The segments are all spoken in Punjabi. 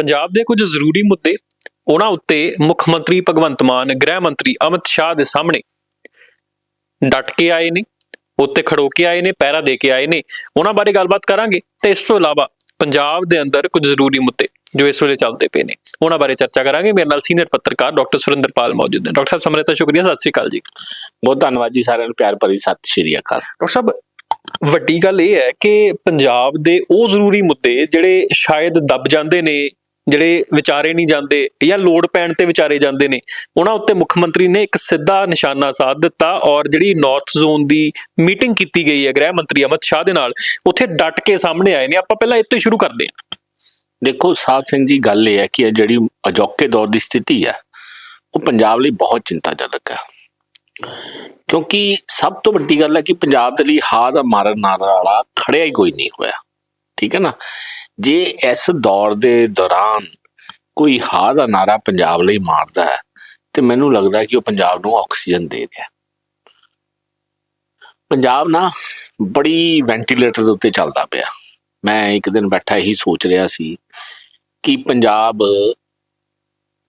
ਪੰਜਾਬ ਦੇ ਕੁਝ ਜ਼ਰੂਰੀ ਮੁੱਦੇ ਉਹਨਾਂ ਉੱਤੇ ਮੁੱਖ ਮੰਤਰੀ ਭਗਵੰਤ ਮਾਨ ਗ੍ਰਹਿ ਮੰਤਰੀ ਅਮਿਤ ਸ਼ਾਹ ਦੇ ਸਾਹਮਣੇ ਡਟ ਕੇ ਆਏ ਨੇ ਉੱਤੇ ਖੜੋ ਕੇ ਆਏ ਨੇ ਪਹਿਰਾ ਦੇ ਕੇ ਆਏ ਨੇ। ਉਹਨਾਂ ਬਾਰੇ ਗੱਲਬਾਤ ਕਰਾਂਗੇ ਤੇ ਇਸ ਤੋਂ ਇਲਾਵਾ ਪੰਜਾਬ ਦੇ ਅੰਦਰ ਕੁਝ ਜ਼ਰੂਰੀ ਮੁੱਦੇ ਜੋ ਇਸ ਵੇਲੇ ਚੱਲਦੇ ਪਏ ਨੇ ਉਹਨਾਂ ਬਾਰੇ ਚਰਚਾ ਕਰਾਂਗੇ। ਮੇਰੇ ਨਾਲ ਸੀਨੀਅਰ ਪੱਤਰਕਾਰ ਡਾਕਟਰ ਸੁਰਿੰਦਰਪਾਲ ਮੌਜੂਦ ਨੇ। ਡਾਕਟਰ ਸਾਹਿਬ ਸਮਰੇਤਾ ਸ਼ੁਕਰੀਆ ਸਤਿ ਸ੍ਰੀ ਅਕਾਲ ਜੀ। ਬਹੁਤ ਧੰਨਵਾਦ ਜੀ ਸਾਰਿਆਂ ਨੂੰ ਪਿਆਰ ਭਰੀ ਸਤਿ ਸ਼੍ਰੀ ਅਕਾਲ। ਡਾਕਟਰ ਸਾਹਿਬ ਵੱਡੀ ਗੱਲ ਇਹ ਹੈ ਕਿ ਪੰਜਾਬ ਦੇ ਉਹ ਜ਼ਰੂਰੀ ਮੁੱਦੇ ਜਿਹੜੇ ਸ਼ਾਇਦ ਦੱਬ ਜਾਂਦੇ ਨੇ ਜਿਹੜੇ ਵਿਚਾਰੇ ਨਹੀਂ ਜਾਂਦੇ ਜਾਂ ਲੋੜ ਪੈਣ ਤੇ ਵਿਚਾਰੇ ਜਾਂਦੇ ਨੇ, ਉਹਨਾਂ ਉੱਤੇ ਮੁੱਖ ਮੰਤਰੀ ਨੇ ਇੱਕ ਸਿੱਧਾ ਨਿਸ਼ਾਨਾ ਸਾਧ ਦਿੱਤਾ ਔਰ ਜਿਹੜੀ ਨਾਰਥ ਜ਼ੋਨ ਦੀ ਮੀਟਿੰਗ ਕੀਤੀ ਗਈ ਹੈ ਗ੍ਰਹਿ ਮੰਤਰੀ ਅਮਿਤ ਸ਼ਾਹ ਦੇ ਨਾਲ, ਉੱਥੇ ਡਟ ਕੇ ਸਾਹਮਣੇ ਆਏ ਨੇ, ਆਪਾਂ ਪਹਿਲਾਂ ਇੱਥੇ ਸ਼ੁਰੂ ਕਰਦੇ ਹਾਂ। ਦੇਖੋ ਸਾਹਿਬ ਸਿੰਘ ਜੀ, ਗੱਲ ਇਹ ਹੈ ਕਿ ਜਿਹੜੀ ਅਜੋਕੇ ਦੌਰ ਦੀ ਸਥਿਤੀ ਹੈ, ਉਹ ਪੰਜਾਬ ਲਈ ਬਹੁਤ ਚਿੰਤਾਜਨਕ ਹੈ। ਕਿਉਂਕਿ ਸਭ ਤੋਂ ਵੱਡੀ ਗੱਲ ਹੈ ਕਿ ਪੰਜਾਬ ਦੇ ਲਈ ਹਾਰ ਦਾ ਮਾਰਨ ਨਾਲ ਵਾਲਾ ਖੜਿਆ ਹੀ ਕੋਈ ਨਹੀਂ ਹੋਇਆ। ਠੀਕ ਹੈ ਨਾ? ਜੇ ਇਸ ਦੌਰ ਦੇ ਦੌਰਾਨ ਕੋਈ ਹਾ ਦਾ ਨਾਰਾ ਪੰਜਾਬ ਲਈ ਮਾਰਦਾ ਹੈ, ਤੇ ਮੈਨੂੰ ਲੱਗਦਾ ਕਿ ਉਹ ਪੰਜਾਬ ਨੂੰ ਆਕਸੀਜਨ ਦੇ ਰਿਹਾ ਪੰਜਾਬ ਨਾ ਬੜੀ ਵੈਂਟੀਲੇਟਰ ਦੇ ਉੱਤੇ ਚੱਲਦਾ ਪਿਆ। ਮੈਂ ਇੱਕ ਦਿਨ ਬੈਠਾ ਇਹੀ ਸੋਚ ਰਿਹਾ ਸੀ ਕਿ ਪੰਜਾਬ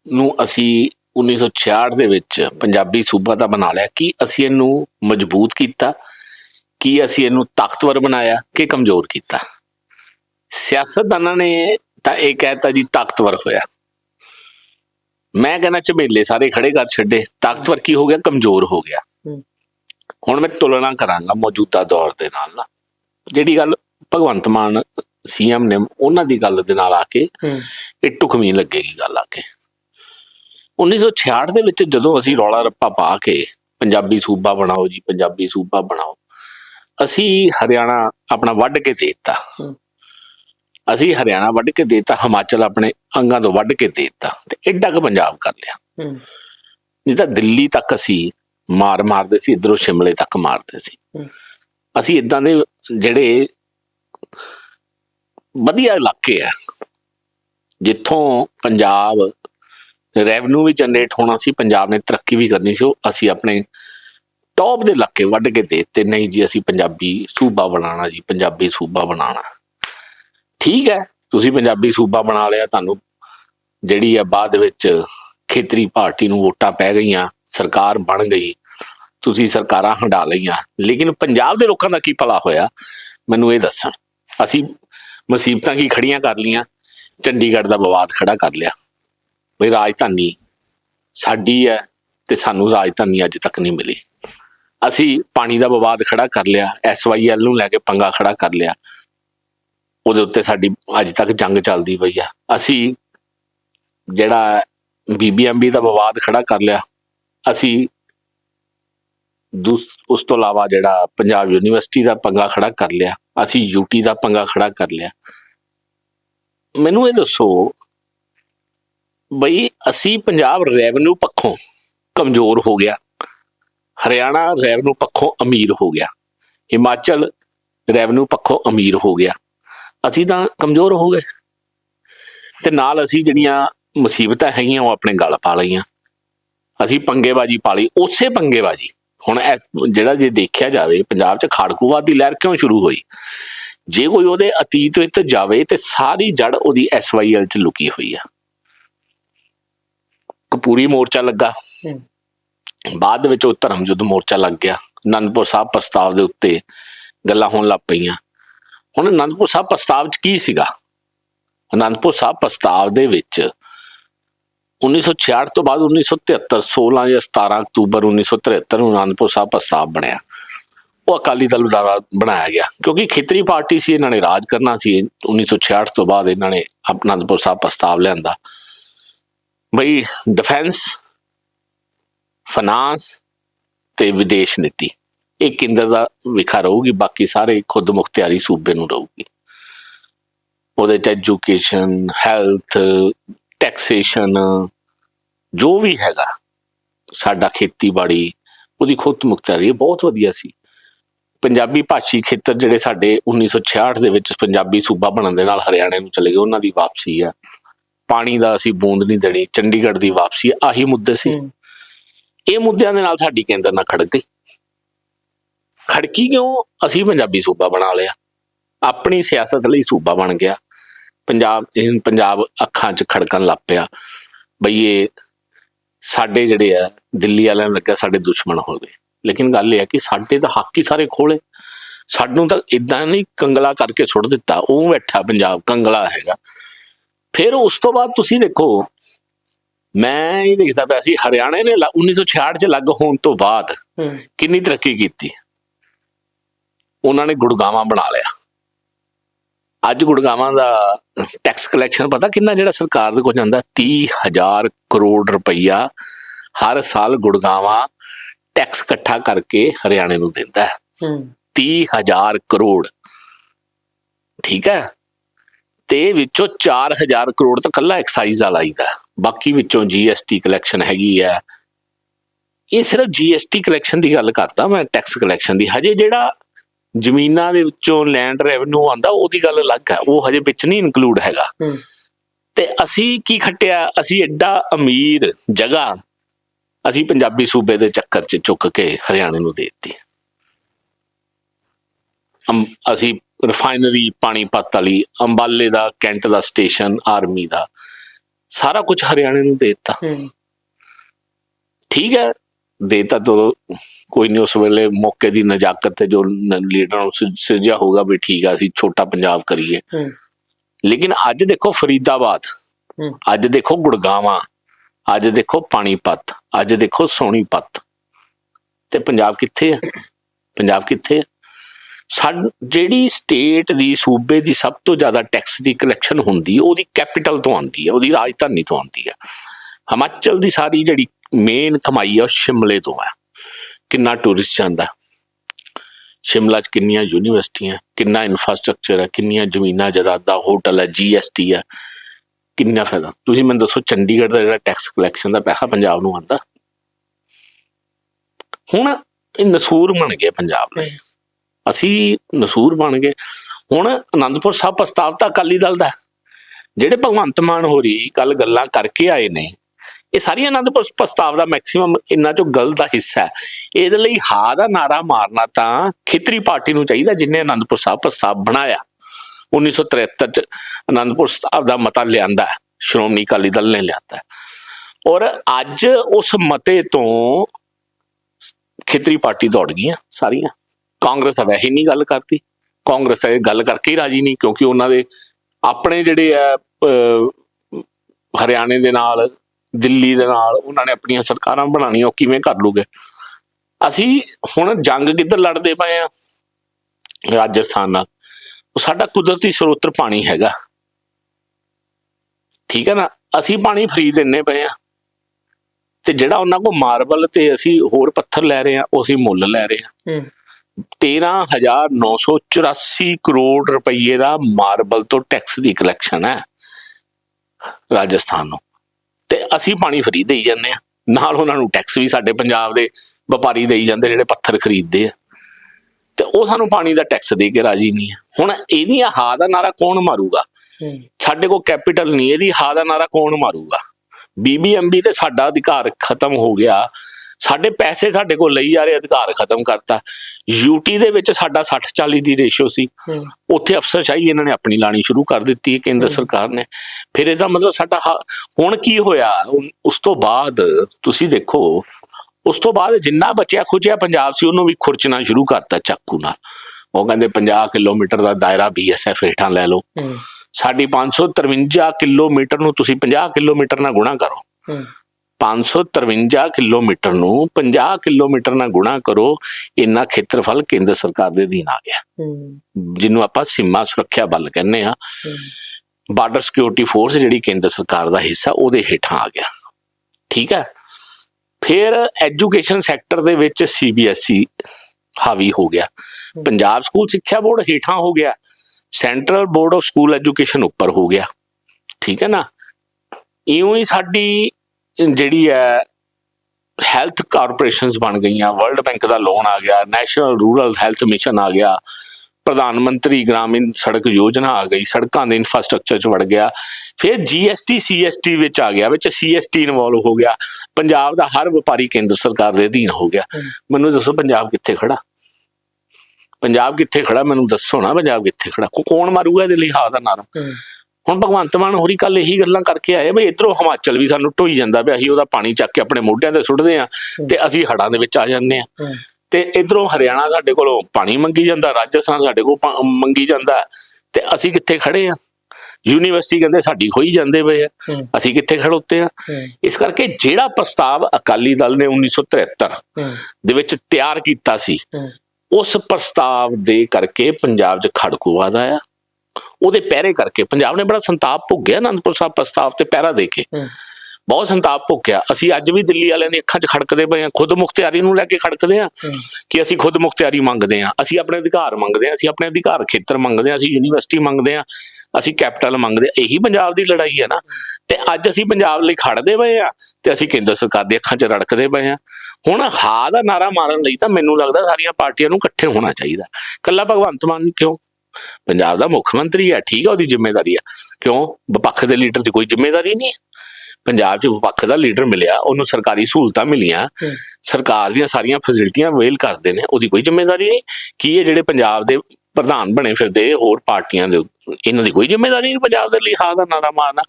ਨੂੰ ਅਸੀਂ 1966 ਦੇ ਵਿੱਚ ਪੰਜਾਬੀ ਸੂਬਾ ਤਾਂ ਬਣਾ ਲਿਆ, ਕਿ ਅਸੀਂ ਇਹਨੂੰ ਮਜ਼ਬੂਤ ਕੀਤਾ, ਕਿ ਅਸੀਂ ਇਹਨੂੰ ਤਾਕਤਵਰ ਬਣਾਇਆ, ਕਿ ਕਮਜ਼ੋਰ ਕੀਤਾ। ਸਿਆਸਤਦਾਨਾਂ ਨੇ ਤਾਂ ਇਹ ਕਹਿਤਾ ਜੀ ਤਾਕਤਵਰ ਹੋਇਆ। ਮੈਂ ਕਹਿੰਦਾ ਝਮੇਲੇ ਸਾਰੇ ਖੜੇ ਕਰ ਛੱਡੇ ਤਾਕਤਵਰ ਕੀ ਹੋ ਗਿਆ? ਕਮਜ਼ੋਰ ਹੋ ਗਿਆ। ਹੁਣ ਮੈਂ ਤੁਲਨਾ ਕਰਾਂਗਾ ਮੌਜੂਦਾ ਦੌਰ ਦੇ ਨਾਲ ਨਾ। ਜਿਹੜੀ ਗੱਲ ਭਗਵੰਤ ਮਾਨ ਸੀਐਮ ਨੇ ਉਹਨਾਂ ਦੀ ਗੱਲ ਦੇ ਨਾਲ ਆ ਕੇ ਇਹ ਢੁਕਵੀਂ ਲੱਗੇਗੀ ਗੱਲ ਆ ਕੇ। 1966 ਦੇ ਵਿੱਚ ਜਦੋਂ ਅਸੀਂ ਰੌਲਾ ਰੱਪਾ ਪਾ ਕੇ ਪੰਜਾਬੀ ਸੂਬਾ ਬਣਾਓ ਜੀ ਪੰਜਾਬੀ ਸੂਬਾ ਬਣਾਓ ਅਸੀਂ ਹਰਿਆਣਾ ਆਪਣਾ ਵੱਢ ਕੇ ਦੇ ਦਿੱਤਾ। ਅਸੀਂ ਹਰਿਆਣਾ ਵੱਢ ਕੇ ਦੇ ਦਿੱਤਾ ਹਿਮਾਚਲ ਆਪਣੇ ਅੰਗਾਂ ਤੋਂ ਵੱਢ ਕੇ ਦੇ ਦਿੱਤਾ ਤੇ ਐਡਾ ਕੁ ਪੰਜਾਬ ਕਰ ਲਿਆ। ਨਹੀਂ ਤਾਂ ਦਿੱਲੀ ਤੱਕ ਅਸੀਂ ਮਾਰ ਮਾਰਦੇ ਸੀ ਇਧਰੋਂ ਸ਼ਿਮਲੇ ਤੱਕ ਮਾਰਦੇ ਸੀ। ਅਸੀਂ ਇਦਾਂ ਦੇ ਜਿਹੜੇ ਵਧੀਆ ਇਲਾਕੇ ਆ ਜਿੱਥੋਂ ਪੰਜਾਬ ਰੈਵਨਿਊ ਵੀ ਜਨਰੇਟ ਹੋਣਾ ਸੀ ਪੰਜਾਬ ਨੇ ਤਰੱਕੀ ਵੀ ਕਰਨੀ ਸੀ ਉਹ ਅਸੀਂ ਆਪਣੇ ਟੌਪ ਦੇ ਇਲਾਕੇ ਵੱਢ ਕੇ ਦੇ ਦਿੱਤੇ ਨਹੀਂ ਜੀ ਅਸੀਂ ਪੰਜਾਬੀ ਸੂਬਾ ਬਣਾਉਣਾ ਜੀ ਪੰਜਾਬੀ ਸੂਬਾ ਬਣਾਉਣਾ। ਠੀਕ ਹੈ, ਤੁਸੀਂ ਪੰਜਾਬੀ ਸੂਬਾ ਬਣਾ ਲਿਆ, ਤੁਹਾਨੂੰ ਜਿਹੜੀ ਆ ਬਾਅਦ ਵਿੱਚ ਖੇਤਰੀ ਪਾਰਟੀ ਨੂੰ ਵੋਟਾਂ ਪੈ ਗਈਆਂ, ਸਰਕਾਰ ਬਣ ਗਈ, ਤੁਸੀਂ ਸਰਕਾਰਾਂ ਹੰਡਾ ਲਈਆਂ। ਲੇਕਿਨ ਪੰਜਾਬ ਦੇ ਲੋਕਾਂ ਦਾ ਕੀ ਭਲਾ ਹੋਇਆ? ਮੈਨੂੰ ਇਹ ਦੱਸਣ। ਅਸੀਂ ਮੁਸੀਬਤਾਂ ਕੀ ਖੜੀਆਂ ਕਰ ਲੀਆਂ ਚੰਡੀਗੜ੍ਹ ਦਾ ਵਿਵਾਦ ਖੜਾ ਕਰ ਲਿਆ। ਬਈ ਰਾਜਧਾਨੀ ਸਾਡੀ ਹੈ ਤੇ ਸਾਨੂੰ ਰਾਜਧਾਨੀ ਅੱਜ ਤੱਕ ਨਹੀਂ ਮਿਲੀ। ਅਸੀਂ ਪਾਣੀ ਦਾ ਵਿਵਾਦ ਖੜਾ ਕਰ ਲਿਆ ਐਸਵਾਈਐਲ ਨੂੰ ਲੈ ਕੇ ਪੰਗਾ ਖੜਾ ਕਰ ਲਿਆ। ਉਹਦੇ ਉੱਤੇ ਸਾਡੀ ਅੱਜ ਤੱਕ ਜੰਗ ਚੱਲਦੀ ਪਈ ਆ। ਅਸੀਂ ਜਿਹੜਾ ਬੀਬੀਐਮਬੀ ਦਾ ਵਿਵਾਦ ਖੜਾ ਕਰ ਲਿਆ, ਅਸੀਂ ਦੂਸ, ਉਸ ਤੋਂ ਇਲਾਵਾ ਜਿਹੜਾ ਪੰਜਾਬ ਯੂਨੀਵਰਸਿਟੀ ਦਾ ਪੰਗਾ ਖੜਾ ਕਰ ਲਿਆ, ਅਸੀਂ ਯੂਟੀ ਦਾ ਪੰਗਾ ਖੜਾ ਕਰ ਲਿਆ। ਮੈਨੂੰ ਇਹ ਦੱਸੋ ਬਈ ਅਸੀਂ ਪੰਜਾਬ ਰੈਵਨਿਊ ਪੱਖੋਂ ਕਮਜ਼ੋਰ ਹੋ ਗਿਆ, ਹਰਿਆਣਾ ਰੈਵਨਿਊ ਪੱਖੋਂ ਅਮੀਰ ਹੋ ਗਿਆ, ਹਿਮਾਚਲ ਰੈਵਨਿਊ ਪੱਖੋਂ ਅਮੀਰ ਹੋ ਗਿਆ ਅਸੀਂ ਤਾਂ ਕਮਜ਼ੋਰ ਹੋ ਗਏ। ਤੇ ਨਾਲ ਅਸੀਂ ਜਿਹੜੀਆਂ ਮੁਸੀਬਤਾਂ ਹੈਗੀਆਂ ਉਹ ਆਪਣੇ ਗਲ ਪਾ ਲਈਆਂ। ਅਸੀਂ ਪੰਗੇਬਾਜੀ ਪਾ ਲਈ ਉਸੇ ਪੰਗੇਬਾਜੀ। ਹੁਣ ਜਿਹੜਾ ਜੇ ਦੇਖਿਆ ਜਾਵੇ ਪੰਜਾਬ 'ਚ ਖਾੜਕੂਵਾਦ ਦੀ ਲਹਿਰ ਕਿਉਂ ਸ਼ੁਰੂ ਹੋਈ? ਜੇ ਕੋਈ ਉਹਦੇ ਅਤੀਤ ਵਿੱਚ ਜਾਵੇ ਤੇ ਸਾਰੀ ਜੜ ਉਹਦੀ ਐਸਵਾਈਐਲ 'ਚ ਲੁਕੀ ਹੋਈ ਆ। ਕਪੂਰੀ ਮੋਰਚਾ ਲੱਗਾ। ਬਾਅਦ ਵਿੱਚ ਉਹ ਧਰਮ ਯੁੱਧ ਮੋਰਚਾ ਲੱਗ ਗਿਆ। ਅਨੰਦਪੁਰ ਸਾਹਿਬ ਪ੍ਰਸਤਾਵ ਦੇ ਉੱਤੇ ਗੱਲਾਂ ਹੋਣ ਲੱਗ ਪਈਆਂ। ਹੁਣ ਅਨੰਦਪੁਰ ਸਾਹਿਬ ਪ੍ਰਸਤਾਵ 'ਚ ਕੀ ਸੀਗਾ? ਅਨੰਦਪੁਰ ਸਾਹਿਬ ਪ੍ਰਸਤਾਵ ਦੇ ਵਿੱਚ 1966 ਤੋਂ ਬਾਅਦ 1973 16 ਜਾਂ 17 ਅਕਤੂਬਰ 1973 ਨੂੰ ਅਨੰਦਪੁਰ ਸਾਹਿਬ ਪ੍ਰਸਤਾਵ ਬਣਿਆ। ਉਹ ਅਕਾਲੀ ਦਲ ਦੁਆਰਾ ਬਣਾਇਆ ਗਿਆ। ਕਿਉਂਕਿ ਖੇਤਰੀ ਪਾਰਟੀ ਸੀ, ਇਹਨਾਂ ਨੇ ਰਾਜ ਕਰਨਾ ਸੀ। 1966 ਤੋਂ ਬਾਅਦ ਇਹਨਾਂ ਨੇ ਆਪਣਾ ਅਨੰਦਪੁਰ ਸਾਹਿਬ ਪ੍ਰਸਤਾਵ ਲਿਆਂਦਾ। ਬਈ ਡਿਫੈਂਸ ਫਾਈਨਾਂਸ ਤੇ ਵਿਦੇਸ਼ ਨੀਤੀ। ਇਹ ਕੇਂਦਰ ਦਾ ਵਿਖਾ ਰਹੂਗੀ ਬਾਕੀ ਸਾਰੇ ਖੁਦ ਮੁਖਤਿਆਰੀ ਸੂਬੇ ਨੂੰ ਰਹੂਗੀ। ਉਹਦੇ ਚ ਐਜੂਕੇਸ਼ਨ ਹੈਲਥ ਟੈਕਸੇਸ਼ਨ ਜੋ ਵੀ ਹੈਗਾ ਸਾਡਾ ਖੇਤੀਬਾੜੀ ਉਹਦੀ ਖੁਦ ਮੁਖਤਿਆਰੀ ਬਹੁਤ ਵਧੀਆ ਸੀ। ਪੰਜਾਬੀ ਭਾਸ਼ੀ ਖੇਤਰ ਜਿਹੜੇ ਸਾਡੇ 1966 ਦੇ ਵਿੱਚ ਪੰਜਾਬੀ ਸੂਬਾ ਬਣਨ ਦੇ ਨਾਲ ਹਰਿਆਣੇ ਨੂੰ ਚਲੇ ਗਏ ਉਹਨਾਂ ਦੀ ਵਾਪਸੀ ਆ ਪਾਣੀ ਦਾ ਅਸੀਂ ਬੂੰਦ ਨਹੀਂ ਦੇਣੀ ਚੰਡੀਗੜ੍ਹ ਦੀ ਵਾਪਸੀ ਆਹੀ ਮੁੱਦੇ ਸੀ। ਇਹ ਮੁੱਦਿਆਂ ਦੇ ਨਾਲ ਸਾਡੀ ਕੇਂਦਰ ਨਾਲ ਖੜਕ ਗਈ। ਖੜਕੀ ਕਿਉਂ? ਅਸੀਂ ਪੰਜਾਬੀ ਸੂਬਾ ਬਣਾ ਲਿਆ। ਆਪਣੀ ਸਿਆਸਤ ਲਈ ਸੂਬਾ ਬਣ ਗਿਆ। ਪੰਜਾਬ ਇਹ ਪੰਜਾਬ ਅੱਖਾਂ 'ਚ ਖੜਕਣ ਲੱਗ ਪਿਆ। ਬਈ ਇਹ ਸਾਡੇ ਜਿਹੜੇ ਆ ਦਿੱਲੀ ਵਾਲਿਆਂ ਨੂੰ ਲੱਗਾ ਸਾਡੇ ਦੁਸ਼ਮਣ ਹੋ ਗਏ। ਲੇਕਿਨ ਗੱਲ ਇਹ ਹੈ ਕਿ ਸਾਡੇ ਤਾਂ ਹੱਕ ਹੀ ਸਾਰੇ ਖੋਲੇ ਸਾਨੂੰ ਤਾਂ ਇਦਾਂ ਨਹੀਂ ਕੰਗਲਾ ਕਰਕੇ ਸੁੱਟ ਦਿੱਤਾ। ਉਹ ਬੈਠਾ ਪੰਜਾਬ ਕੰਗਲਾ ਹੈਗਾ। ਫਿਰ ਉਸ ਤੋਂ ਬਾਅਦ ਤੁਸੀਂ ਦੇਖੋ ਮੈਂ ਇਹ ਦੇਖਦਾ ਪਿਆ ਸੀ ਹਰਿਆਣੇ ਨੇ ਲ- 1966 ਚ ਲੱਗ ਹੋਣ ਤੋਂ ਬਾਅਦ ਕਿੰਨੀ ਤਰੱਕੀ ਕੀਤੀ। ਉਹਨਾਂ ਨੇ ਗੁੜਗਾਵਾਂ ਬਣਾ ਲਿਆ। ਅੱਜ ਗੁੜਗਾਵਾਂ ਦਾ ਟੈਕਸ ਕਲੈਕਸ਼ਨ ਪਤਾ ਕਿੰਨਾ ਜਿਹੜਾ ਸਰਕਾਰ ਦੇ ਕੋਲ ਜਾਂਦਾ? 30000 ਕਰੋੜ ਰੁਪਈਆ ਹਰ ਸਾਲ ਗੁੜਗਾਵਾਂ ਟੈਕਸ ਇਕੱਠਾ ਕਰਕੇ ਹਰਿਆਣੇ ਨੂੰ ਦਿੰਦਾ ਹੈ। 30000 ਕਰੋੜ। ਠੀਕ ਹੈ? ਤੇ ਵਿੱਚੋਂ 4000 ਕਰੋੜ ਤਾਂ ਕੱਲਾ ਐਕਸਾਈਜ਼ ਵਾਲਾ ਹੀ ਦਾ ਬਾਕੀ ਵਿੱਚੋਂ ਜੀਐਸਟੀ ਕਲੈਕਸ਼ਨ ਹੈਗੀ ਹੈ। ਇਹ ਸਿਰਫ ਜੀਐਸਟੀ ਕਲੈਕਸ਼ਨ ਦੀ ਗੱਲ ਕਰਦਾ ਮੈਂ ਟੈਕਸ ਕਲੈਕਸ਼ਨ ਦੀ। ਹਜੇ ਜਿਹੜਾ ਜ਼ਮੀਨਾਂ ਦੇ ਵਿੱਚੋਂ ਲੈਂਡ ਰੈਵਨਿਊ ਆਂਦਾ ਉਹਦੀ ਗੱਲ ਅਲੱਗ ਹੈ ਉਹ ਹਜੇ ਵਿੱਚ ਨਹੀਂ ਇਨਕਲੂਡ ਹੈਗਾ। ਤੇ ਅਸੀਂ ਕੀ ਖੱਟਿਆ? ਅਸੀਂ ਐਡਾ ਅਮੀਰ ਜਗ੍ਹਾ ਅਸੀਂ ਪੰਜਾਬੀ ਸੂਬੇ ਦੇ ਚੱਕਰ 'ਚ ਚੁੱਕ ਕੇ ਹਰਿਆਣੇ ਨੂੰ ਦੇ ਦਿੱਤੀ। ਅਸੀਂ ਰਿਫਾਈਨਰੀ ਪਾਣੀਪਤ ਵਾਲੀ ਅੰਬਾਲੇ ਦਾ ਕੈਂਟ ਦਾ ਸਟੇਸ਼ਨ ਆਰਮੀ ਦਾ ਸਾਰਾ ਕੁਝ ਹਰਿਆਣੇ ਨੂੰ ਦੇ ਦਿੱਤਾ। ਠੀਕ ਹੈ ਦੇਤਾ ਤਾਂ ਕੋਈ ਨਹੀਂ ਉਸ ਵੇਲੇ ਮੌਕੇ ਦੀ ਨਜਾਕਤ ਤੇ ਜੋ ਲੀਡਰ ਨੂੰ ਸਿ- ਸਿਰਜਿਆ ਹੋਊਗਾ ਵੀ ਠੀਕ ਆ ਅਸੀਂ ਛੋਟਾ ਪੰਜਾਬ ਕਰੀਏ। ਲੇਕਿਨ ਅੱਜ ਦੇਖੋ ਫਰੀਦਾਬਾਦ। ਅੱਜ ਦੇਖੋ ਗੁੜਗਾਵਾਂ ਅੱਜ ਦੇਖੋ ਪਾਣੀਪਤ ਅੱਜ ਦੇਖੋ ਸੋਨੀਪਤ ਤੇ ਪੰਜਾਬ ਕਿੱਥੇ ਹੈ ਪੰਜਾਬ ਕਿੱਥੇ ਹੈ ਸਾਡ ਜਿਹੜੀ ਸਟੇਟ ਦੀ ਸੂਬੇ ਦੀ ਸਭ ਤੋਂ ਜ਼ਿਆਦਾ ਟੈਕਸ ਦੀ ਕਲੈਕਸ਼ਨ ਹੁੰਦੀ ਹੈ ਉਹਦੀ ਕੈਪੀਟਲ ਤੋਂ ਆਉਂਦੀ ਹੈ ਉਹਦੀ ਰਾਜਧਾਨੀ ਤੋਂ ਆਉਂਦੀ ਹੈ ਹਿਮਾਚਲ ਦੀ ਸਾਰੀ ਜਿਹੜੀ ਮੇਨ ਕਮਾਈ ਉਹ ਸ਼ਿਮਲੇ ਤੋਂ ਹੈ ਕਿੰਨਾ ਟੂਰਿਸਟ ਜਾਂਦਾ। ਸ਼ਿਮਲਾ 'ਚ ਕਿੰਨੀਆਂ ਯੂਨੀਵਰਸਿਟੀਆਂ ਕਿੰਨਾ ਇਨਫਰਾਸਟ੍ਰਕਚਰ ਹੈ ਕਿੰਨੀਆਂ ਜ਼ਮੀਨਾਂ ਜਾਇਦਾਦਾਂ ਹੋਟਲ ਹੈ ਜੀਐਸਟੀ ਹੈ ਕਿੰਨਾ ਫਾਇਦਾ। ਤੁਸੀਂ ਮੈਨੂੰ ਦੱਸੋ ਚੰਡੀਗੜ੍ਹ ਦਾ ਜਿਹੜਾ ਟੈਕਸ ਕਲੈਕਸ਼ਨ ਦਾ ਪੈਸਾ ਪੰਜਾਬ ਨੂੰ ਆਉਂਦਾ। ਹੁਣ ਇਹ ਨਸੂਰ ਬਣ ਗਿਆ ਪੰਜਾਬ ਲਈ ਅਸੀਂ ਨਸੂਰ ਬਣ ਗਏ। ਹੁਣ ਆਨੰਦਪੁਰ ਸਾਹਿਬ ਪ੍ਰਸਤਾਵ ਤਾਂ ਅਕਾਲੀ ਦਲ ਦਾ। ਜਿਹੜੇ ਭਗਵੰਤ ਮਾਨ ਹੋਰੀ ਕੱਲ ਗੱਲਾਂ ਕਰਕੇ ਆਏ ਨੇ ਇਹ ਸਾਰੀਆਂ ਅਨੰਦਪੁਰ ਪ੍ਰਸਤਾਵ ਦਾ ਮੈਕਸਿਮਮ ਇੰਨਾ ਚੋਂ ਗਲਤ ਦਾ ਹਿੱਸਾ ਹੈ। ਇਹਦੇ ਲਈ ਹਾ ਦਾ ਨਾਰਾ ਮਾਰਨਾ ਤਾਂ ਖੇਤਰੀ ਪਾਰਟੀ ਨੂੰ ਚਾਹੀਦਾ ਜਿਨੇ ਅਨੰਦਪੁਰ ਸਾਹਿਬ ਪ੍ਰਸਤਾਵ ਬਣਾਇਆ। 1973 ਚ ਆਨੰਦਪੁਰ ਸਾਹਿਬ ਦਾ ਮਤਾ ਲਿਆਂਦਾ ਸ਼੍ਰੋਮਣੀ ਅਕਾਲੀ ਦਲ ਨੇ ਲਿਆਂਦਾ ਔਰ ਅੱਜ ਉਸ ਮਤੇ ਤੋਂ ਖੇਤਰੀ ਪਾਰਟੀ ਦੌੜ ਗਈਆਂ ਸਾਰੀਆਂ। ਕਾਂਗਰਸ ਵੈਸੇ ਨਹੀਂ ਗੱਲ ਕਰਦੀ। ਕਾਂਗਰਸ ਇਹ ਗੱਲ ਕਰਕੇ ਹੀ ਰਾਜੀ ਨਹੀਂ ਕਿਉਂਕਿ ਉਹਨਾਂ ਦੇ ਆਪਣੇ ਜਿਹੜੇ ਆ ਅਹ, ਹਰਿਆਣੇ ਦੇ ਨਾਲ ਦਿੱਲੀ ਦੇ ਨਾਲ ਉਹਨਾਂ ਨੇ ਆਪਣੀਆਂ ਸਰਕਾਰਾਂ ਬਣਾਉਣੀਆਂ ਉਹ ਕਿਵੇਂ ਕਰ ਲੂਗੇ? ਅਸੀਂ ਹੁਣ ਜੰਗ ਕਿੱਧਰ ਲੜਦੇ ਪਏ ਆ ਰਾਜਸਥਾਨ ਨਾਲ। ਉਹ ਸਾਡਾ ਕੁਦਰਤੀ ਸਰੋਤਰ ਪਾਣੀ ਹੈਗਾ। ਠੀਕ ਹੈ ਨਾ? ਅਸੀਂ ਪਾਣੀ ਫਰੀ ਦਿੰਨੇ ਪਏ ਆ ਤੇ ਜਿਹੜਾ ਉਹਨਾਂ ਕੋ ਮਾਰਬਲ ਤੇ ਅਸੀਂ ਹੋਰ ਪੱਥਰ ਲੈ ਰਹੇ ਆ ਉਹ ਅਸੀਂ ਮੁੱਲ ਲੈ ਰਹੇ ਆ 13984 ਕਰੋੜ ਰੁਪਏ ਦਾ ਮਾਰਬਲ ਤੋਂ ਟੈਕਸ ਦੀ ਕਲੈਕਸ਼ਨ ਹੈ ਰਾਜਸਥਾਨ ਨੂੰ। ਤੇ ਅਸੀਂ ਪਾਣੀ ਫਰੀ ਦੇਈ ਜਾਂਦੇ ਆ ਨਾਲ ਉਹਨਾਂ ਨੂੰ ਟੈਕਸ ਵੀ ਸਾਡੇ ਪੰਜਾਬ ਦੇ ਵਪਾਰੀ ਦੇਈ ਜਾਂਦੇ ਜਿਹੜੇ ਪੱਥਰ ਖਰੀਦਦੇ ਆ। ਤੇ ਉਹ ਸਾਨੂੰ ਪਾਣੀ ਦਾ ਟੈਕਸ ਦੇ ਕੇ ਰਾਜੀ ਨਹੀਂ ਹੈ ਹੁਣ ਇਹਦੀ ਹਾ ਦਾ ਨਾਰਾ ਕੌਣ ਮਾਰੂਗਾ? ਸਾਡੇ ਕੋਲ ਕੈਪੀਟਲ ਨਹੀਂ ਇਹਦੀ ਹਾ ਦਾ ਨਾਰਾ ਕੌਣ ਮਾਰੂਗਾ? ਬੀਬੀਐਮਬੀ ਤੇ ਸਾਡਾ ਅਧਿਕਾਰ ਖਤਮ ਹੋ ਗਿਆ। ਸਾਡੇ ਪੈਸੇ ਸਾਡੇ ਕੋਲ ਲਈ ਜਾ ਰਹੇ ਅਧਿਕਾਰ ਖਤਮ ਕਰਤਾ। ਯੂਟੀ ਦੇ ਵਿੱਚ ਸਾਡਾ 60 40 ਦੀ ਰੇਸ਼ੋ ਸੀ। ਉੱਥੇ ਅਫਸਰਸ਼ਾਹੀ ਇਹਨਾਂ ਨੇ ਆਪਣੀ ਲਾਣੀ ਸ਼ੁਰੂ ਕਰ ਦਿੱਤੀ ਹੈ ਕੇਂਦਰ ਸਰਕਾਰ ਨੇ। ਫਿਰ ਇਹਦਾ ਮਤਲਬ ਸਾਡਾ ਹੁਣ ਕੀ ਹੋਇਆ? ਉਸ ਤੋਂ ਬਾਅਦ ਤੁਸੀਂ ਦੇਖੋ ਉਸ ਤੋਂ ਬਾਅਦ ਜਿੰਨਾ ਬਚਿਆ ਖੁਚਿਆ ਪੰਜਾਬ ਸੀ ਉਹਨੂੰ ਵੀ ਖੁਰਚਣਾ ਸ਼ੁਰੂ ਕਰਤਾ ਚਾਕੂ ਨਾਲ। ਉਹ ਕਹਿੰਦੇ 50 ਕਿਲੋਮੀਟਰ ਦਾ ਦਾਇਰਾ ਬੀਐਸਐਫ ਹੇਠਾਂ ਲੈ ਲਓ। ਸਾਡੀ 553 ਕਿਲੋਮੀਟਰ ਨੂੰ ਤੁਸੀਂ 50 ਕਿਲੋਮੀਟਰ ਨਾਲ ਗੁਣਾ ਕਰੋ। 553 ਕਿਲੋਮੀਟਰ ਨੂੰ 50 ਕਿਲੋਮੀਟਰ ਨਾਲ ਗੁਣਾ ਕਰੋ ਇੰਨਾ ਖੇਤਰਫਲ ਕੇਂਦਰ ਸਰਕਾਰ ਦੇ ਅਧੀਨ ਆ ਗਿਆ। ਜਿਹਨੂੰ ਆਪਾਂ ਸੀਮਾ ਸੁਰੱਖਿਆ ਬਲ ਕਹਿੰਦੇ ਆ ਬਾਰਡਰ ਸਿਕਿਉਰਿਟੀ ਫੋਰਸ ਜਿਹੜੀ ਕੇਂਦਰ ਸਰਕਾਰ ਦਾ ਹਿੱਸਾ ਉਹਦੇ ਹੇਠਾਂ ਆ ਗਿਆ। ਠੀਕ ਹੈ? ਫਿਰ ਐਜੂਕੇਸ਼ਨ ਸੈਕਟਰ ਦੇ ਵਿੱਚ ਸੀਬੀਐਸਈ ਹਾਵੀ ਹੋ ਗਿਆ। ਪੰਜਾਬ ਸਕੂਲ ਸਿੱਖਿਆ ਬੋਰਡ ਹੇਠਾਂ ਹੋ ਗਿਆ। Central board of school education ਉੱਪਰ ਹੋ ਗਿਆ। ਠੀਕ ਹੈ ਨਾ? ਇਉਂ ਹੀ ਸਾਡੀ ਜਿਹੜੀ ਹੈ ਹੈਲਥ ਕਾਰਪੋਰੇਸ਼ਨਸ ਬਣ ਗਈਆਂ ਵਰਲਡ ਬੈਂਕ ਦਾ ਲੋਨ ਆ ਗਿਆ ਨੈਸ਼ਨਲ ਰੂਰਲ ਹੈਲਥ ਮਿਸ਼ਨ ਆ ਗਿਆ ਪ੍ਰਧਾਨ ਮੰਤਰੀ ਗ੍ਰਾਮੀਣ ਸੜਕ ਯੋਜਨਾ ਆ ਗਈ ਸੜਕਾਂ ਦੇ ਇਨਫਰਾਸਟ੍ਰਕਚਰ ਚ ਵੜ ਗਿਆ ਫਿਰ ਜੀਐਸਟੀ ਸੀਐਸਟੀ ਵਿੱਚ ਆ ਗਿਆ ਵਿੱਚ ਸੀਐਸਟੀ ਇਨਵੋਲਵ ਹੋ ਗਿਆ ਪੰਜਾਬ ਦਾ ਹਰ ਵਪਾਰੀ ਕੇਂਦਰ ਸਰਕਾਰ ਦੇ ਅਧੀਨ ਹੋ ਗਿਆ। ਮੈਨੂੰ ਦੱਸੋ ਪੰਜਾਬ ਕਿੱਥੇ ਖੜਾ? ਪੰਜਾਬ ਕਿੱਥੇ ਖੜਾ? ਮੈਨੂੰ ਦੱਸੋ ਨਾ ਪੰਜਾਬ ਕਿੱਥੇ ਖੜਾ। ਕੌਣ ਮਾਰੂਗਾ ਇਹਦੇ ਲਈ ਹਾਂ ਦਾ ਨਾਰਾ ਹੁਣ ਭਗਵੰਤ ਮਾਨ ਹੋਰੀ ਕੱਲ ਇਹੀ ਗੱਲਾਂ ਕਰਕੇ ਆਏ ਬਈ ਇਧਰੋਂ ਹਿਮਾਚਲ ਵੀ ਸਾਨੂੰ ਢੋਈ ਜਾਂਦਾ ਪਿਆ ਅਸੀਂ ਉਹਦਾ ਪਾਣੀ ਚੱਕ ਕੇ ਆਪਣੇ ਮੋਢਿਆਂ ਤੇ ਸੁੱਟਦੇ ਆ ਤੇ ਅਸੀਂ ਹੜਾਂ ਦੇ ਵਿੱਚ ਆ ਜਾਂਦੇ ਆ। ਤੇ ਇਧਰੋਂ ਹਰਿਆਣਾ ਸਾਡੇ ਕੋਲੋਂ ਪਾਣੀ ਮੰਗੀ ਜਾਂਦਾ ਰਾਜਸਥਾਨ ਸਾਡੇ ਕੋਲ ਮੰਗੀ ਜਾਂਦਾ ਤੇ ਅਸੀਂ ਕਿੱਥੇ ਖੜੇ ਆ ਯੂਨੀਵਰਸਿਟੀ ਕਹਿੰਦੇ ਸਾਡੀ ਹੋਈ ਜਾਂਦੇ ਪਏ ਆ। ਅਸੀਂ ਕਿੱਥੇ ਖੜੋਤੇ ਆ? ਇਸ ਕਰਕੇ ਜਿਹੜਾ ਪ੍ਰਸਤਾਵ ਅਕਾਲੀ ਦਲ ਨੇ 1973 ਦੇ ਵਿੱਚ ਤਿਆਰ ਕੀਤਾ ਸੀ ਉਸ ਪ੍ਰਸਤਾਵ ਦੇ ਕਰਕੇ ਪੰਜਾਬ 'ਚ ਖੜਕੂ ਆਦਾ ਆ। ਉਹਦੇ ਪਹਿਰੇ ਕਰਕੇ ਪੰਜਾਬ ਨੇ ਬੜਾ ਸੰਤਾਪ ਭੁੱਗਿਆ ਅਨੰਦਪੁਰ ਸਾਹਿਬ ਪ੍ਰਸਤਾਵ ਤੇ ਪਹਿਰਾ ਦੇ ਕੇ। ਬਹੁਤ ਸੰਤਾਪ ਭੁੱਗਿਆ। ਅਸੀਂ ਅੱਜ ਵੀ ਦਿੱਲੀ ਵਾਲਿਆਂ ਦੀ ਅੱਖਾਂ 'ਚ ਖੜਕਦੇ ਪਏ ਆ ਖੁਦ ਮੁਖਤਿਆਰੀ ਨੂੰ ਲੈ ਕੇ ਖੜਕਦੇ ਆ ਕਿ ਅਸੀਂ ਖੁਦ ਮੁਖਤਿਆਰੀ ਮੰਗਦੇ ਆ ਅਸੀਂ ਆਪਣੇ ਅਧਿਕਾਰ ਮੰਗਦੇ ਆ ਅਸੀਂ ਆਪਣੇ ਅਧਿਕਾਰ ਖੇਤਰ ਮੰਗਦੇ ਆ ਅਸੀਂ ਯੂਨੀਵਰਸਿਟੀ ਮੰਗਦੇ ਆ ਅਸੀਂ ਕੈਪੀਟਲ ਮੰਗਦੇ ਆ ਇਹੀ ਪੰਜਾਬ ਦੀ ਲੜਾਈ ਹੈ ਨਾ। ਤੇ ਅੱਜ ਅਸੀਂ ਪੰਜਾਬ ਲਈ ਖੜਦੇ ਪਏ ਆ ਤੇ ਅਸੀਂ ਕੇਂਦਰ ਸਰਕਾਰ ਦੀ ਅੱਖਾਂ 'ਚ ਰੜਕਦੇ ਪਏ ਆ ਹੁਣ ਹਾ ਦਾ ਨਾਰਾ ਮਾਰਨ ਲਈ ਤਾਂ ਮੈਨੂੰ ਲੱਗਦਾ ਸਾਰੀਆਂ ਪਾਰਟੀਆਂ ਨੂੰ ਇਕੱਠੇ ਹੋਣਾ ਚਾਹੀਦਾ। ਕੱਲਾ ਭਗਵੰਤ ਮਾਨ ਕਿਉਂ? ਪੰਜਾਬ ਦਾ ਮੁੱਖ ਮੰਤਰੀ ਹੈ ਠੀਕ ਹੈ ਉਹਦੀ ਜ਼ਿੰਮੇਵਾਰੀ ਹੈ ਕਿਉਂ? ਵਿਪੱਖ ਦੇ ਲੀਡਰ ਦੀ ਕੋਈ ਜ਼ਿੰਮੇਵਾਰੀ ਨਹੀਂ ਹੈ। ਪੰਜਾਬ 'ਚ ਵਿਪੱਖ ਦਾ ਲੀਡਰ ਮਿਲਿਆ ਉਹਨੂੰ ਸਰਕਾਰੀ ਸਹੂਲਤਾਂ ਮਿਲੀਆਂ। ਸਰਕਾਰ ਦੀਆਂ ਸਾਰੀਆਂ ਫੈਸਿਲਿਟੀਆਂ ਵੇਲ ਕਰਦੇ ਨੇ ਉਹਦੀ ਕੋਈ ਜ਼ਿੰਮੇਵਾਰੀ ਨਹੀਂ। ਕੀ ਇਹ ਜਿਹੜੇ ਪੰਜਾਬ ਦੇ ਪ੍ਰਧਾਨ ਬਣੇ ਫਿਰਦੇ ਹੋਰ ਪਾਰਟੀਆਂ ਦੇ ਇਹਨਾਂ ਦੀ ਕੋਈ ਜ਼ਿੰਮੇਵਾਰੀ ਨਹੀਂ ਪੰਜਾਬ ਦੇ ਲਈ ਹਾਂ ਦਾ ਨਾਰਾ ਮਾਰਨਾ।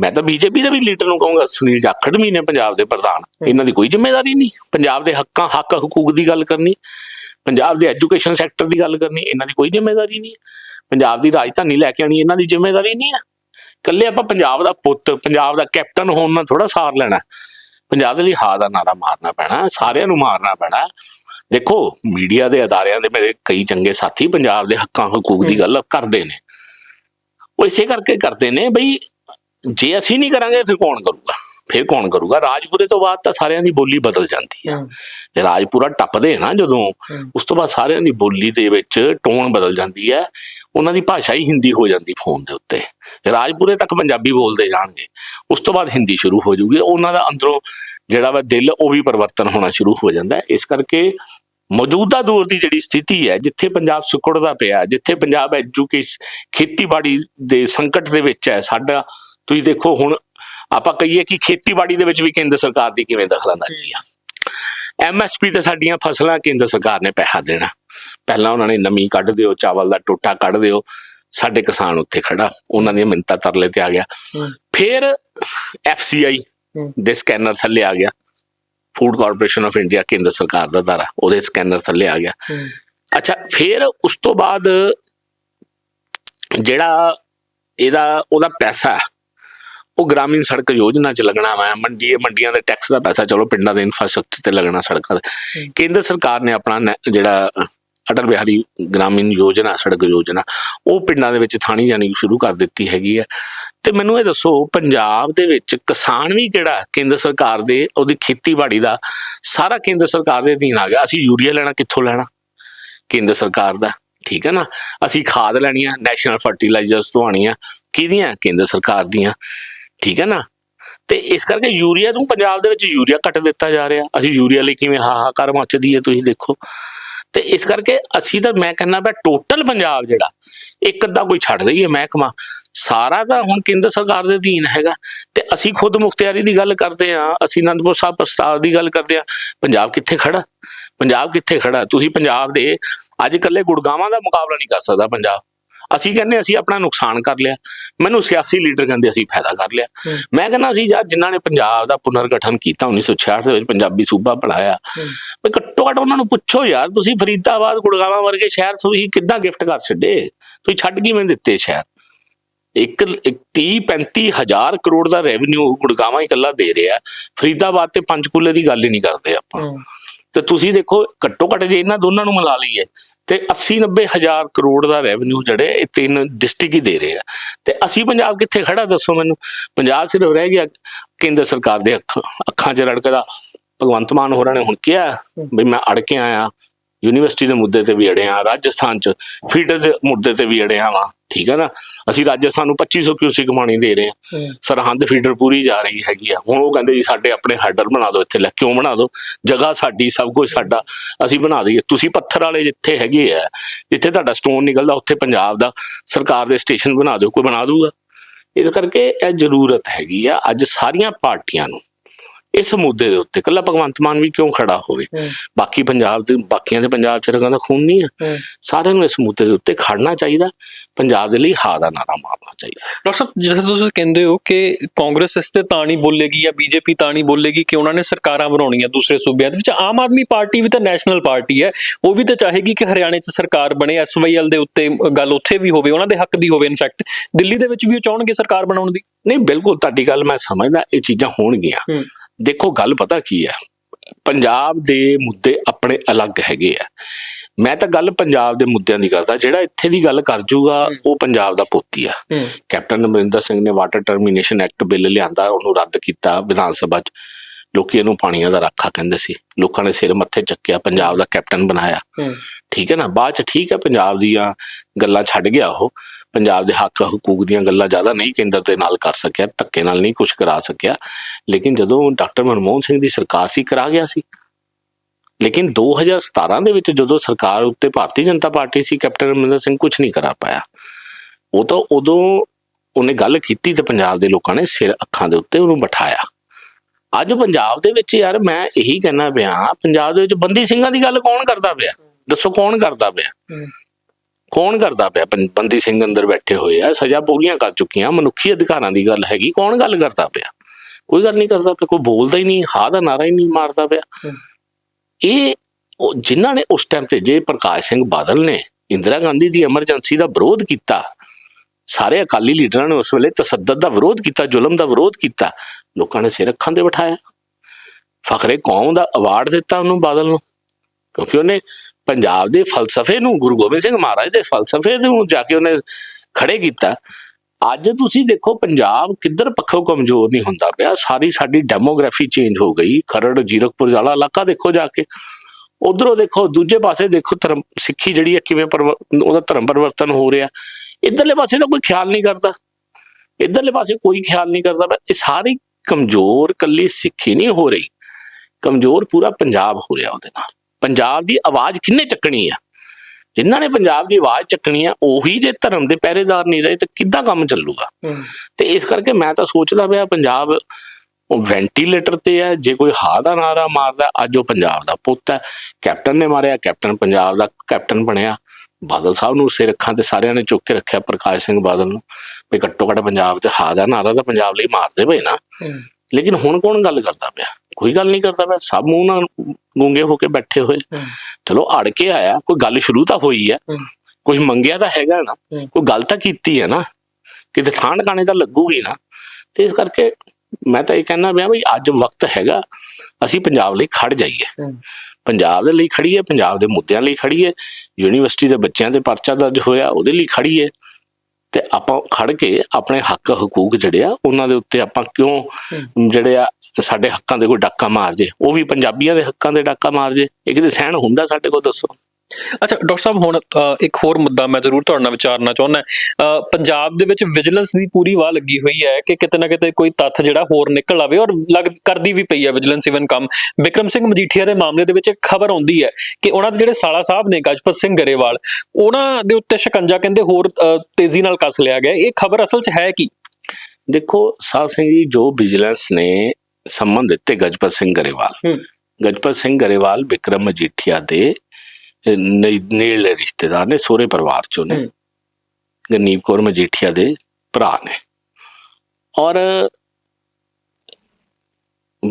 ਮੈਂ ਤਾਂ ਬੀਜੇਪੀ ਦੇ ਵੀ ਲੀਡਰ ਨੂੰ ਕਹੂੰਗਾ ਸੁਨੀਲ ਜਾਖੜ ਵੀ ਨੇ ਪੰਜਾਬ ਦੇ ਪ੍ਰਧਾਨ। ਇਹਨਾਂ ਦੀ ਕੋਈ ਜ਼ਿੰਮੇਵਾਰੀ ਨਹੀਂ। ਪੰਜਾਬ ਦੇ ਹੱਕਾਂ ਹੱਕ ਹਕੂਕ ਦੀ ਗੱਲ ਕਰਨੀ। ਪੰਜਾਬ ਦੇ ਐਜੂਕੇਸ਼ਨ ਸੈਕਟਰ ਦੀ ਗੱਲ ਕਰਨੀ ਇਹਨਾਂ ਦੀ ਕੋਈ ਜ਼ਿੰਮੇਵਾਰੀ ਨਹੀਂ ਪੰਜਾਬ ਦੀ ਰਾਜਧਾਨੀ ਲੈ ਕੇ ਆਣੀ ਇਹਨਾਂ ਦੀ ਜ਼ਿੰਮੇਵਾਰੀ ਨਹੀਂ ਹੈ। ਕੱਲੇ ਆਪਾਂ ਪੰਜਾਬ ਦਾ ਪੁੱਤ ਪੰਜਾਬ ਦਾ ਕੈਪਟਨ ਹੋਣ ਨਾਲ ਥੋੜਾ ਸਾਰ ਲੈਣਾ। ਪੰਜਾਬ ਦੇ ਲਈ ਹਾਂ ਦਾ ਨਾਰਾ ਮਾਰਨਾ ਪੈਣਾ ਸਾਰਿਆਂ ਨੂੰ ਮਾਰਨਾ ਪੈਣਾ। ਦੇਖੋ ਮੀਡੀਆ ਦੇ ਅਦਾਰਿਆਂ ਦੇ ਮੇਰੇ ਕਈ ਚੰਗੇ ਸਾਥੀ ਪੰਜਾਬ ਦੇ ਹੱਕਾਂ ਹਕੂਕ ਦੀ ਗੱਲ ਕਰਦੇ ਨੇ। ਉਹ ਇਸੇ ਕਰਕੇ ਕਰਦੇ ਨੇ ਬਈ ਜੇ ਅਸੀਂ ਨਹੀਂ ਕਰਾਂਗੇ ਫਿਰ ਕੌਣ ਕਰੂਗਾ? ਫਿਰ ਕੌਣ ਕਰੂਗਾ? ਰਾਜਪੁਰੇ ਤੋਂ ਬਾਅਦ ਤਾਂ ਸਾਰਿਆਂ ਦੀ ਬੋਲੀ ਬਦਲ ਜਾਂਦੀ ਹੈ। ਇਹ ਰਾਜਪੁਰਾ ਟੱਪਦੇ ਨਾ ਜਦੋਂ ਉਸ ਤੋਂ ਬਾਅਦ ਸਾਰਿਆਂ ਦੀ ਬੋਲੀ ਦੇ ਵਿੱਚ ਟੋਨ ਬਦਲ ਜਾਂਦੀ ਹੈ ਉਹਨਾਂ ਦੀ ਭਾਸ਼ਾ ਹੀ ਹਿੰਦੀ ਹੋ ਜਾਂਦੀ ਫੋਨ ਦੇ ਉੱਤੇ। ਰਾਜਪੁਰੇ ਤੱਕ ਪੰਜਾਬੀ ਬੋਲਦੇ ਜਾਣਗੇ ਉਸ ਤੋਂ ਬਾਅਦ ਹਿੰਦੀ ਸ਼ੁਰੂ ਹੋ ਜੂਗੀ। ਉਹਨਾਂ ਦਾ ਅੰਦਰੋਂ ਜਿਹੜਾ ਵਾ ਦਿਲ ਉਹ ਵੀ ਪਰਿਵਰਤਨ ਹੋਣਾ ਸ਼ੁਰੂ ਹੋ ਜਾਂਦਾ ਇਸ ਕਰਕੇ ਮੌਜੂਦਾ ਦੌਰ ਦੀ ਜਿਹੜੀ ਸਥਿਤੀ ਹੈ ਜਿੱਥੇ ਪੰਜਾਬ ਸੁਕੜਦਾ ਪਿਆ ਜਿੱਥੇ ਪੰਜਾਬ ਐਜੂਕੇਸ਼ਨ ਖੇਤੀਬਾੜੀ ਦੇ ਸੰਕਟ ਦੇ ਵਿੱਚ ਹੈ ਸਾਡਾ ਤੁਸੀਂ ਦੇਖੋ ਹੁਣ ਆਪਾਂ ਕਹੀਏ ਕਿ ਖੇਤੀਬਾੜੀ ਦੇ ਵਿੱਚ ਵੀ ਕੇਂਦਰ ਸਰਕਾਰ ਦੀ ਕਿਵੇਂ ਦਖਲਅੰਦਾਜ਼ੀ ਆ। ਐਮਐਸਪੀ ਤੇ ਸਾਡੀਆਂ ਫਸਲਾਂ ਕੇਂਦਰ ਸਰਕਾਰ ਨੇ ਪੈਸਾ ਦੇਣਾ। ਪਹਿਲਾਂ ਉਹਨਾਂ ਨੇ ਨਮੀ ਕੱਢ ਦਿਓ ਚਾਵਲ ਦਾ ਟੋਟਾ ਕੱਢ ਦਿਓ। ਸਾਡੇ ਕਿਸਾਨ ਉੱਥੇ ਖੜਾ ਉਹਨਾਂ ਦੀਆਂ ਮਿੰਤਾ ਤਰਲੇ ਤੇ ਆ ਗਿਆ। ਫਿਰ ਐਫਸੀਆਈ। ਦੇ ਸਕੈਨਰ ਥੱਲੇ ਆ ਗਿਆ। ਫੂਡ ਕਾਰਪੋਰੇਸ਼ਨ ਆਫ ਇੰਡੀਆ ਕੇਂਦਰ ਸਰਕਾਰ ਦਾ ਦਾਰਾ ਉਹਦੇ ਸਕੈਨਰ ਥੱਲੇ ਆ ਗਿਆ। ਅੱਛਾ ਫਿਰ ਉਸ ਤੋਂ ਬਾਅਦ ਜਿਹੜਾ ਇਹਦਾ ਉਹਦਾ ਪੈਸਾ ਉਹ ਗ੍ਰਾਮੀਣ ਸੜਕ ਯੋਜਨਾ ਚ ਲੱਗਣਾ ਵਾ ਮੰਡੀ ਮੰਡੀਆਂ ਦੇ ਟੈਕਸ ਦਾ ਪੈਸਾ ਚਲੋ ਪਿੰਡਾਂ ਦੇ ਇਨਫਰਾਸਟ੍ਰਕਚਰ ਤੇ ਲੱਗਣਾ ਸੜਕਾਂ ਤੇ। ਕੇਂਦਰ ਸਰਕਾਰ ਨੇ ਆਪਣਾ ਜਿਹੜਾ ਅਟਲ ਬਿਹਾਰੀ ਗ੍ਰਾਮੀਣ ਯੋਜਨਾ ਸੜਕ ਯੋਜਨਾ ਉਹ ਪਿੰਡਾਂ ਦੇ ਵਿੱਚ ਥਾਣੀ ਜਾਣੀ ਸ਼ੁਰੂ ਕਰ ਦਿੱਤੀ ਹੈਗੀ ਹੈ ਤੇ ਮੈਨੂੰ ਇਹ ਦੱਸੋ ਪੰਜਾਬ ਦੇ ਵਿੱਚ ਕਿਸਾਨ ਵੀ ਕਿਹੜਾ ਕੇਂਦਰ ਸਰਕਾਰ ਦੇ ਉਹਦੀ ਖੇਤੀਬਾੜੀ ਦਾ ਸਾਰਾ ਕੇਂਦਰ ਸਰਕਾਰ ਦੇ ਅਧੀਨ ਆ ਗਿਆ। ਅਸੀਂ ਯੂਰੀਆ ਲੈਣਾ ਕਿੱਥੋਂ ਲੈਣਾ? ਕੇਂਦਰ ਸਰਕਾਰ ਦਾ ਠੀਕ ਹੈ ਨਾ? ਅਸੀਂ ਖਾਦ ਲੈਣੀ ਆ ਨੈਸ਼ਨਲ ਫਰਟੀਲਾਈਜ਼ਰਸ ਤੋਂ ਆਣੀਆਂ ਕਿਹਦੀਆਂ? ਕੇਂਦਰ ਸਰਕਾਰ ਦੀਆਂ। ਠੀਕ ਹੈ ਨਾ? ਤੇ ਇਸ ਕਰਕੇ ਯੂਰੀਆ ਨੂੰ ਪੰਜਾਬ ਦੇ ਵਿੱਚ ਯੂਰੀਆ ਕੱਟ ਦਿੱਤਾ ਜਾ ਰਿਹਾ। ਅਸੀਂ ਯੂਰੀਆ ਲਈ ਕਿਵੇਂ ਹਾਹਾਕਾਰ ਮੱਚਦੀ ਹੈ ਤੁਸੀਂ ਦੇਖੋ। ਤੇ ਇਸ ਕਰਕੇ ਅਸੀਂ ਤਾਂ ਮੈਂ ਕਹਿੰਦਾ ਪਿਆ ਟੋਟਲ ਪੰਜਾਬ ਜਿਹੜਾ, ਇੱਕ ਅੱਧਾ ਕੋਈ ਛੱਡ ਦਈਏ ਮਹਿਕਮਾ। ਸਾਰਾ ਤਾਂ ਹੁਣ ਕੇਂਦਰ ਸਰਕਾਰ ਦੇ ਅਧੀਨ ਹੈਗਾ। ਤੇ ਅਸੀਂ ਖੁਦ ਮੁਖਤਿਆਰੀ ਦੀ ਗੱਲ ਕਰਦੇ ਆ ਅਸੀਂ ਅਨੰਦਪੁਰ ਸਾਹਿਬ ਪ੍ਰਸਤਾਵ ਦੀ ਗੱਲ ਕਰਦੇ ਆ ਪੰਜਾਬ ਕਿੱਥੇ ਖੜਾ? ਪੰਜਾਬ ਕਿੱਥੇ ਖੜਾ? ਤੁਸੀਂ ਪੰਜਾਬ ਦੇ ਅੱਜ ਇਕੱਲੇ ਗੁੜਗਾਵਾਂ ਦਾ ਮੁਕਾਬਲਾ ਨਹੀਂ ਕਰ ਸਕਦਾ ਪੰਜਾਬ। ਅਸੀਂ ਕਹਿੰਦੇ ਅਸੀਂ ਆਪਣਾ ਨੁਕਸਾਨ ਕਰ ਲਿਆ। ਮੈਨੂੰ ਸਿਆਸੀ ਲੀਡਰ ਕਹਿੰਦੇ ਅਸੀਂ ਫਾਇਦਾ ਕਰ ਲਿਆ। ਮੈਂ ਕਹਿੰਦਾ ਅਸੀਂ ਯਾਰ ਜਿਨ੍ਹਾਂ ਨੇ ਪੰਜਾਬ ਦਾ ਪੁਨਰਗਠਨ ਕੀਤਾ 1966 ਦੇ ਵਿੱਚ ਪੰਜਾਬੀ ਸੂਬਾ ਬਣਾਇਆ। ਵੀ ਘੱਟੋ ਘੱਟ ਉਹਨਾਂ ਨੂੰ ਪੁੱਛੋ ਯਾਰ ਤੁਸੀਂ ਫਰੀਦਾਬਾਦ ਗੁੜਗਾਵਾਂ ਵਰਗੇ ਸ਼ਹਿਰ ਤੁਸੀਂ ਕਿੱਦਾਂ ਗਿਫਟ ਕਰ ਛੱਡੇ? ਤੁਸੀਂ ਛੱਡ ਕਿਵੇਂ ਦਿੱਤੇ ਸ਼ਹਿਰ? ਇੱਕ 30 35 ਹਜ਼ਾਰ ਕਰੋੜ ਦਾ ਰੈਵਨਿਊ ਗੁੜਗਾਵਾਂ ਇਕੱਲਾ ਦੇ ਰਿਹਾ। ਫਰੀਦਾਬਾਦ ਤੇ ਪੰਚਕੂਲੇ ਦੀ ਗੱਲ ਹੀ ਨਹੀਂ ਕਰਦੇ ਆਪਾਂ। ਤੇ ਤੁਸੀਂ ਦੇਖੋ ਘੱਟੋ ਘੱਟ ਜੇ ਇਹਨਾਂ ਦੋਨਾਂ ਨੂੰ ਮਿਲਾ ਲਈਏ ਤੇ 80 90 ਹਜ਼ਾਰ ਕਰੋੜ ਦਾ ਰੈਵਨਿਊ ਜਿਹੜੇ ਇਹ ਤਿੰਨ ਡਿਸਟ੍ਰਿਕਟ ਹੀ ਦੇ ਰਹੇ ਆ। ਤੇ ਅਸੀਂ ਪੰਜਾਬ ਕਿੱਥੇ ਖੜਾ ਦੱਸੋ ਮੈਨੂੰ? ਪੰਜਾਬ ਸਿਰਫ ਰਹਿ ਗਿਆ ਕੇਂਦਰ ਸਰਕਾਰ ਦੇ ਅੱਖ- ਅੱਖਾਂ 'ਚ ਰੜਕਦਾ। ਭਗਵੰਤ ਮਾਨ ਹੋਰਾਂ ਨੇ ਹੁਣ ਕਿਹਾ ਵੀ ਮੈਂ ਅੜ ਕੇ ਆਇਆ। ਯੂਨੀਵਰਸਿਟੀ ਦੇ ਮੁੱਦੇ ਤੇ ਵੀ ਅੜਿਆ ਰਾਜਸਥਾਨ 'ਚ ਫੀਡਰ ਦੇ ਮੁੱਦੇ ਤੇ ਵੀ ਅੜਿਆ ਵਾਂ ਠੀਕ ਹੈ ਨਾ? ਅਸੀਂ ਰਾਜਸਥਾਨ ਨੂੰ 2500 ਕਿਊਸਿਕ ਪਾਣੀ ਦੇ ਰਹੇ ਹਾਂ। ਸਰਹੰਦ ਫੀਡਰ ਪੂਰੀ ਜਾ ਰਹੀ ਹੈਗੀ ਆ। ਹੁਣ ਉਹ ਕਹਿੰਦੇ ਜੀ ਸਾਡੇ ਆਪਣੇ ਹੈਡਰ ਬਣਾ ਦਿਓ ਇੱਥੇ ਲੈ ਕਿਉਂ ਬਣਾ ਦਿਓ? ਜਗ੍ਹਾ ਸਾਡੀ ਸਭ ਕੁਝ ਸਾਡਾ ਅਸੀਂ ਬਣਾ ਦਈਏ। ਤੁਸੀਂ ਪੱਥਰ ਵਾਲੇ ਜਿੱਥੇ ਹੈਗੇ ਆ ਜਿੱਥੇ ਤੁਹਾਡਾ ਸਟੋਨ ਨਿਕਲਦਾ ਉੱਥੇ ਪੰਜਾਬ ਦਾ ਸਰਕਾਰ ਦੇ ਸਟੇਸ਼ਨ ਬਣਾ ਦਿਓ ਕੋਈ ਬਣਾ ਦੂਗਾ ਇਸ ਕਰਕੇ ਇਹ ਜ਼ਰੂਰਤ ਹੈਗੀ ਆ ਅੱਜ ਸਾਰੀਆਂ ਪਾਰਟੀਆਂ ਨੂੰ। ਇਸ ਮੁੱਦੇ ਦੇ ਉੱਤੇ ਕੱਲਾ ਭਗਵੰਤ ਮਾਨ ਵੀ ਕਿਉਂ ਖੜਾ ਹੋਵੇ? ਬਾਕੀ ਪੰਜਾਬ ਦੇ ਬਾਕੀਆਂ ਦੇ ਪੰਜਾਬ ਚ ਰਗਾਂ ਦਾ ਖੂਨ ਨਹੀਂ ਹੈ। ਸਾਰਿਆਂ ਨੂੰ ਇਸ ਮੁੱਦੇ ਦੇ ਉੱਤੇ ਖੜਨਾ ਚਾਹੀਦਾ। ਪੰਜਾਬ ਦੇ ਲਈ ਹਾਂ ਦਾ ਨਾਰਾ ਮਾਰਨਾ ਚਾਹੀਦਾ। ਡਾਕਟਰ ਸਾਹਿਬ ਜਿਵੇਂ ਤੁਸੀਂ ਕਹਿੰਦੇ ਹੋ ਕਿ ਕਾਂਗਰਸ ਇਸ ਤੇ ਤਾਂ ਨਹੀਂ ਬੋਲੇਗੀ ਜਾਂ ਬੀਜੇਪੀ ਤਾਂ ਨਹੀਂ ਬੋਲੇਗੀ ਕਿ ਉਹਨਾਂ ਨੇ ਸਰਕਾਰਾਂ ਬਣਾਉਣੀਆਂ ਦੂਸਰੇ ਸੂਬਿਆਂ ਦੇ ਵਿੱਚ ਆਮ ਆਦਮੀ ਪਾਰਟੀ ਵੀ ਤਾਂ ਨੈਸ਼ਨਲ ਪਾਰਟੀ ਹੈ। ਉਹ ਵੀ ਤਾਂ ਚਾਹੇਗੀ ਕਿ ਹਰਿਆਣੇ 'ਚ ਸਰਕਾਰ ਬਣੇ ਐਸਵਾਈਐਲ ਦੇ ਉੱਤੇ ਗੱਲ ਉੱਥੇ ਵੀ ਹੋਵੇ ਉਹਨਾਂ ਦੇ ਹੱਕ ਦੀ ਹੋਵੇ ਇਨਫੈਕਟ ਦਿੱਲੀ ਦੇ ਵਿੱਚ ਵੀ ਉਹ ਚਾਹਣਗੇ ਸਰਕਾਰ ਬਣਾਉਣ ਦੀ? ਨਹੀਂ ਬਿਲਕੁਲ ਤੁਹਾਡੀ ਗੱਲ ਮੈਂ ਸਮਝਦਾ ਇਹ ਚੀਜ਼ਾਂ ਹੋਣਗੀਆਂ। ਦੇਖੋ ਗੱਲ ਪਤਾ ਕੀ ਹੈ? ਪੰਜਾਬ ਦੇ ਮੁੱਦੇ ਆਪਣੇ ਅਲੱਗ ਹੈਗੇ ਆ। ਮੈਂ ਤਾਂ ਗੱਲ ਪੰਜਾਬ ਦੇ ਮੁੱਦਿਆਂ ਦੀ ਕਰਦਾ ਜਿਹੜਾ ਇੱਥੇ ਦੀ ਗੱਲ ਕਰ ਜੂਗਾ। ਉਹ ਪੰਜਾਬ ਦਾ ਪੋਤੀ ਆ। ਕੈਪਟਨ ਅਮਰਿੰਦਰ ਸਿੰਘ ਨੇ ਵਾਟਰ ਟਰਮੀਨੇਸ਼ਨ ਐਕਟ ਬਿੱਲ ਲਿਆਂਦਾ ਉਹਨੂੰ ਰੱਦ ਕੀਤਾ ਵਿਧਾਨ ਸਭਾ 'ਚ। ਲੋਕੀ ਇਹਨੂੰ ਪਾਣੀਆਂ ਦਾ ਰਾਖਾ ਕਹਿੰਦੇ ਸੀ। ਲੋਕਾਂ ਨੇ ਸਿਰ ਮੱਥੇ ਚੱਕਿਆ ਪੰਜਾਬ ਦਾ ਕੈਪਟਨ ਬਣਾਇਆ। ਠੀਕ ਹੈ ਨਾ? ਬਾਅਦ 'ਚ ਠੀਕ ਹੈ ਪੰਜਾਬ ਦੀਆਂ ਗੱਲਾਂ ਛੱਡ ਗਿਆ ਉਹ। ਪੰਜਾਬ ਦੇ ਹੱਕ ਹਕੂਕ ਦੀਆਂ ਗੱਲਾਂ ਜ਼ਿਆਦਾ ਨਹੀਂ ਕੇਂਦਰ ਦੇ ਨਾਲ ਕਰ ਸਕਿਆ ਧੱਕੇ ਨਾਲ ਨਹੀਂ ਕੁਝ ਕਰਾ ਸਕਿਆ। ਲੇਕਿਨ ਜਦੋਂ ਡਾਕਟਰ ਮਨਮੋਹਨ ਸਿੰਘ ਦੀ ਸਰਕਾਰ ਸੀ ਕਰਾ ਗਿਆ ਸੀ। ਲੇਕਿਨ 2017 ਦੇ ਵਿੱਚ ਜਦੋਂ ਸਰਕਾਰ ਉੱਤੇ ਭਾਰਤੀ ਜਨਤਾ ਪਾਰਟੀ ਸੀ ਕੈਪਟਨ ਅਮਰਿੰਦਰ ਸਿੰਘ ਕੁਝ ਨਹੀਂ ਕਰਾ ਪਾਇਆ। ਉਹ ਤਾਂ ਉਦੋਂ ਉਹਨੇ ਗੱਲ ਕੀਤੀ ਤੇ ਪੰਜਾਬ ਦੇ ਲੋਕਾਂ ਨੇ ਸਿਰ ਅੱਖਾਂ ਦੇ ਉੱਤੇ ਉਹਨੂੰ ਬਿਠਾਇਆ। ਅੱਜ ਪੰਜਾਬ ਦੇ ਵਿੱਚ ਯਾਰ ਮੈਂ ਇਹੀ ਕਹਿਣਾ ਪਿਆ ਪੰਜਾਬ ਦੇ ਵਿੱਚ ਬੰਦੀ ਸਿੰਘਾਂ ਦੀ ਗੱਲ ਕੌਣ ਕਰਦਾ ਪਿਆ? ਦੱਸੋ ਕੌਣ ਕਰਦਾ ਪਿਆ। ਕੌਣ ਕਰਦਾ ਪਿਆ? ਬੰਦੀ ਸਿੰਘ ਅੰਦਰ ਬੈਠੇ ਹੋਏ ਆ ਸਜ਼ਾ ਪੂਰੀਆਂ ਕਰ ਚੁੱਕੀਆਂ ਮਨੁੱਖੀ ਅਧਿਕਾਰਾਂ ਦੀ ਗੱਲ ਹੈਗੀ ਕੌਣ ਗੱਲ ਕਰਦਾ ਪਿਆ? ਕੋਈ ਗੱਲ ਨਹੀਂ ਕਰਦਾ ਪਿਆ ਕੋਈ ਬੋਲਦਾ ਹੀ ਨਹੀਂ ਹਾਂ ਦਾ ਨਾਰਾ ਹੀ ਨਹੀਂ ਮਾਰਦਾ ਪਿਆ। ਇਹ ਜਿਨ੍ਹਾਂ ਨੇ ਉਸ ਟਾਈਮ ਤੇ ਜੇ ਪ੍ਰਕਾਸ਼ ਸਿੰਘ ਬਾਦਲ ਨੇ ਇੰਦਰਾ ਗਾਂਧੀ ਦੀ ਐਮਰਜੈਂਸੀ ਦਾ ਵਿਰੋਧ ਕੀਤਾ ਸਾਰੇ ਅਕਾਲੀ ਲੀਡਰਾਂ ਨੇ ਉਸ ਵੇਲੇ ਤਸੱਦਦ ਦਾ ਵਿਰੋਧ ਕੀਤਾ, ਜ਼ੁਲਮ ਦਾ ਵਿਰੋਧ ਕੀਤਾ। ਲੋਕਾਂ ਨੇ ਸਿਰ ਅੱਖਾਂ ਦੇ ਬਿਠਾਇਆ। ਫਖਰੇ ਕੌਮ ਦਾ ਅਵਾਰਡ ਦਿੱਤਾ ਉਹਨੂੰ ਬਾਦਲ ਨੂੰ। ਕਿਉਂਕਿ ਉਹਨੇ ਪੰਜਾਬ ਦੇ ਫਲਸਫੇ ਨੂੰ, ਗੁਰੂ ਗੋਬਿੰਦ ਸਿੰਘ ਮਹਾਰਾਜ ਦੇ ਫਲਸਫੇ ਨੂੰ ਜਾ ਕੇ ਉਹਨੇ ਖੜੇ ਕੀਤਾ। ਅੱਜ ਤੁਸੀਂ ਦੇਖੋ ਪੰਜਾਬ ਕਿੱਧਰ ਪੱਖੋਂ ਕਮਜ਼ੋਰ ਨਹੀਂ ਹੁੰਦਾ ਪਿਆ। ਸਾਰੀ ਸਾਡੀ ਡੈਮੋਗ੍ਰਾਫੀ ਚੇਂਜ ਹੋ ਗਈ। ਖਰੜ, ਜੀਰਕਪੁਰ ਵਾਲਾ ਇਲਾਕਾ ਦੇਖੋ ਜਾ ਕੇ। ਉਧਰੋਂ ਦੇਖੋ, ਦੂਜੇ ਪਾਸੇ ਦੇਖੋ ਧਰਮ ਸਿੱਖੀ ਜਿਹੜੀ ਹੈ ਕਿਵੇਂ ਪਰਿਵ- ਉਹਦਾ ਧਰਮ ਪਰਿਵਰਤਨ ਹੋ ਰਿਹਾ। ਇਧਰਲੇ ਪਾਸੇ ਤਾਂ ਕੋਈ ਖਿਆਲ ਨਹੀਂ ਕਰਦਾ। ਇਧਰਲੇ ਪਾਸੇ ਕੋਈ ਖਿਆਲ ਨਹੀਂ ਕਰਦਾ। ਇਹ ਸਾਰੀ ਕਮਜ਼ੋਰ ਕੱਲੀ ਸਿੱਖੀ ਨਹੀਂ ਹੋ ਰਹੀ। ਕਮਜ਼ੋਰ ਪੂਰਾ ਪੰਜਾਬ ਹੋ ਰਿਹਾ ਉਹਦੇ ਨਾਲ। ਪੰਜਾਬ ਦੀ ਆਵਾਜ਼ ਕਿੰਨੇ ਚੱਕਣੀ ਆ? ਜਿਨ੍ਹਾਂ ਨੇ ਪੰਜਾਬ ਦੀ ਆਵਾਜ਼ ਚੱਕਣੀ ਆ ਉਹੀ ਜੇ ਧਰਮ ਦੇ ਪਹਿਰੇਦਾਰ ਨਹੀਂ ਰਹੇ ਤਾਂ ਕਿੱਦਾਂ ਕੰਮ ਚੱਲੂਗਾ? ਤੇ ਇਸ ਕਰਕੇ ਮੈਂ ਤਾਂ ਸੋਚਦਾ ਪਿਆ ਪੰਜਾਬ ਉਹ ਵੈਂਟੀਲੇਟਰ ਤੇ ਹੈ ਜੇ ਕੋਈ ਹਾ ਦਾ ਨਾਰਾ ਮਾਰਦਾ ਅੱਜ ਉਹ ਪੰਜਾਬ ਦਾ ਪੁੱਤ ਹੈ। ਕੈਪਟਨ ਨੇ ਮਾਰਿਆ ਕੈਪਟਨ ਪੰਜਾਬ ਦਾ ਕੈਪਟਨ ਬਣਿਆ। ਬਾਦਲ ਸਾਹਿਬ ਨੂੰ ਸਿਰ ਅੱਖਾਂ ਤੇ ਸਾਰਿਆਂ ਨੇ ਚੁੱਕ ਕੇ ਰੱਖਿਆ ਪ੍ਰਕਾਸ਼ ਸਿੰਘ ਬਾਦਲ ਨੂੰ ਵੀ ਘੱਟੋ ਘੱਟ ਪੰਜਾਬ ਤੇ ਹਾ ਦਾ ਨਾਰਾ ਤਾਂ ਪੰਜਾਬ ਲਈ ਮਾਰਦੇ ਪਏ ਨਾ। ਲੇਕਿਨ ਹੁਣ ਕੌਣ ਗੱਲ ਕਰਦਾ ਪਿਆ? ਕੋਈ ਗੱਲ ਨਹੀਂ ਕਰਦਾ ਪਿਆ ਸਭ ਮੂੰਹ ਨਾਲ ਗੂੰਗੇ ਹੋ ਕੇ ਬੈਠੇ ਹੋਏ। ਚਲੋ ਅੜ ਕੇ ਆਇਆ ਕੋਈ ਗੱਲ ਸ਼ੁਰੂ ਤਾਂ ਹੋਈ ਹੈ। ਕੁਝ ਮੰਗਿਆ ਤਾਂ ਹੈਗਾ ਨਾ। ਕੋਈ ਗੱਲ ਤਾਂ ਕੀਤੀ ਹੈ ਨਾ। ਕਿਤੇ ਥਾਂ ਟਿਕਾਣੇ ਤਾਂ ਲੱਗੂਗੀ ਨਾ। ਤੇ ਇਸ ਕਰਕੇ ਮੈਂ ਤਾਂ ਇਹ ਕਹਿਣਾ ਪਿਆ ਵੀ ਅੱਜ ਵਕਤ ਹੈਗਾ ਅਸੀਂ ਪੰਜਾਬ ਲਈ ਖੜ ਜਾਈਏ। ਪੰਜਾਬ ਦੇ ਲਈ ਖੜੀਏ ਪੰਜਾਬ ਦੇ ਮੁੱਦਿਆਂ ਲਈ ਖੜੀਏ ਯੂਨੀਵਰਸਿਟੀ ਦੇ ਬੱਚਿਆਂ ਦੇ ਪਰਚਾ ਦਰਜ ਹੋਇਆ ਉਹਦੇ ਲਈ ਖੜੀਏ ਤੇ ਆਪਾਂ ਖੜ ਕੇ ਆਪਣੇ ਹੱਕ ਹਕੂਕ ਜਿਹੜੇ ਆ ਉਹਨਾਂ ਦੇ ਉੱਤੇ ਆਪਾਂ ਕਿਉਂ ਜਿਹੜੇ ਆ ਸਾਡੇ ਹੱਕਾਂ ਦੇ ਕੋਈ ਡਾਕਾ ਮਾਰ ਜੇ? ਉਹ ਵੀ ਪੰਜਾਬੀਆਂ ਦੇ ਹੱਕਾਂ ਦੇ ਡਾਕਾ ਮਾਰ ਜੇ? ਇਹ ਕਿਤੇ ਸਹਿਣ ਹੁੰਦਾ ਸਾਡੇ ਕੋਲ ਦੱਸੋ? ਅੱਛਾ ਡਾਕਟਰ ਸਾਹਿਬ ਹੁਣ ਇੱਕ ਹੋਰ ਮੁੱਦਾ ਮੈਂ ਜ਼ਰੂਰ ਤੁਹਾਡੇ ਨਾਲ ਵਿਚਾਰਨਾ ਚਾਹੁੰਦਾ। ਪੰਜਾਬ ਦੇ ਵਿੱਚ ਵਿਜੀਲੈਂਸ ਦੀ ਪੂਰੀ ਵਾਹ ਲੱਗੀ ਹੋਈ ਹੈ ਕਿ ਕਿਤੇ ਨਾ ਕਿਤੇ ਕੋਈ ਤੱਥ ਜਿਹੜਾ ਹੋਰ ਨਿਕਲ ਆਵੇ ਔਰ ਲੱਗ ਕਰਦੀ ਵੀ ਪਈ ਹੈ ਵਿਜੀਲੈਂਸ ਇਵਨ ਕੰਮ। ਵਿਕਰਮ ਸਿੰਘ ਮਜੀਠੀਆ ਦੇ ਮਾਮਲੇ ਦੇ ਵਿੱਚ ਇੱਕ ਖਬਰ ਆਉਂਦੀ ਹੈ ਕਿ ਉਹਨਾਂ ਦੇ ਜਿਹੜੇ ਸਾਲਾ ਸਾਹਿਬ ਨੇ ਗਜਪਤ ਸਿੰਘ ਗਰੇਵਾਲ ਉਹਨਾਂ ਦੇ ਉੱਤੇ ਸ਼ਿਕੰਜਾ ਕਹਿੰਦੇ ਹੋਰ ਤੇਜ਼ੀ ਨਾਲ ਕੱਸ ਲਿਆ ਗਿਆ। ਇਹ ਖਬਰ ਅਸਲ 'ਚ ਹੈ ਕੀ? ਦੇਖੋ ਸਾਹਿਬ ਸਿੰਘ ਜੀ ਜੋ ਵਿਜੀਲੈਂਸ ਨੇ ਸੰਬੰਧ ਦਿੱਤੇ ਗਜਪਤ ਸਿੰਘ ਗਰੇਵਾਲ। ਗਜਪਤ ਸਿੰਘ ਗਰੇਵਾਲ ਵਿਕਰਮ ਮਜੀਠੀਆ ਦੇ ਨੇੜਲੇ ਰਿਸ਼ਤੇਦਾਰ ਨੇ ਸੋਹਰੇ ਪਰਿਵਾਰ ਚੋਂ ਨੇ। ਹੂੰ। ਗਨੀਬ ਕੌਰ ਮਜੀਠੀਆ ਦੇ ਭਰਾ ਨੇ। ਔਰ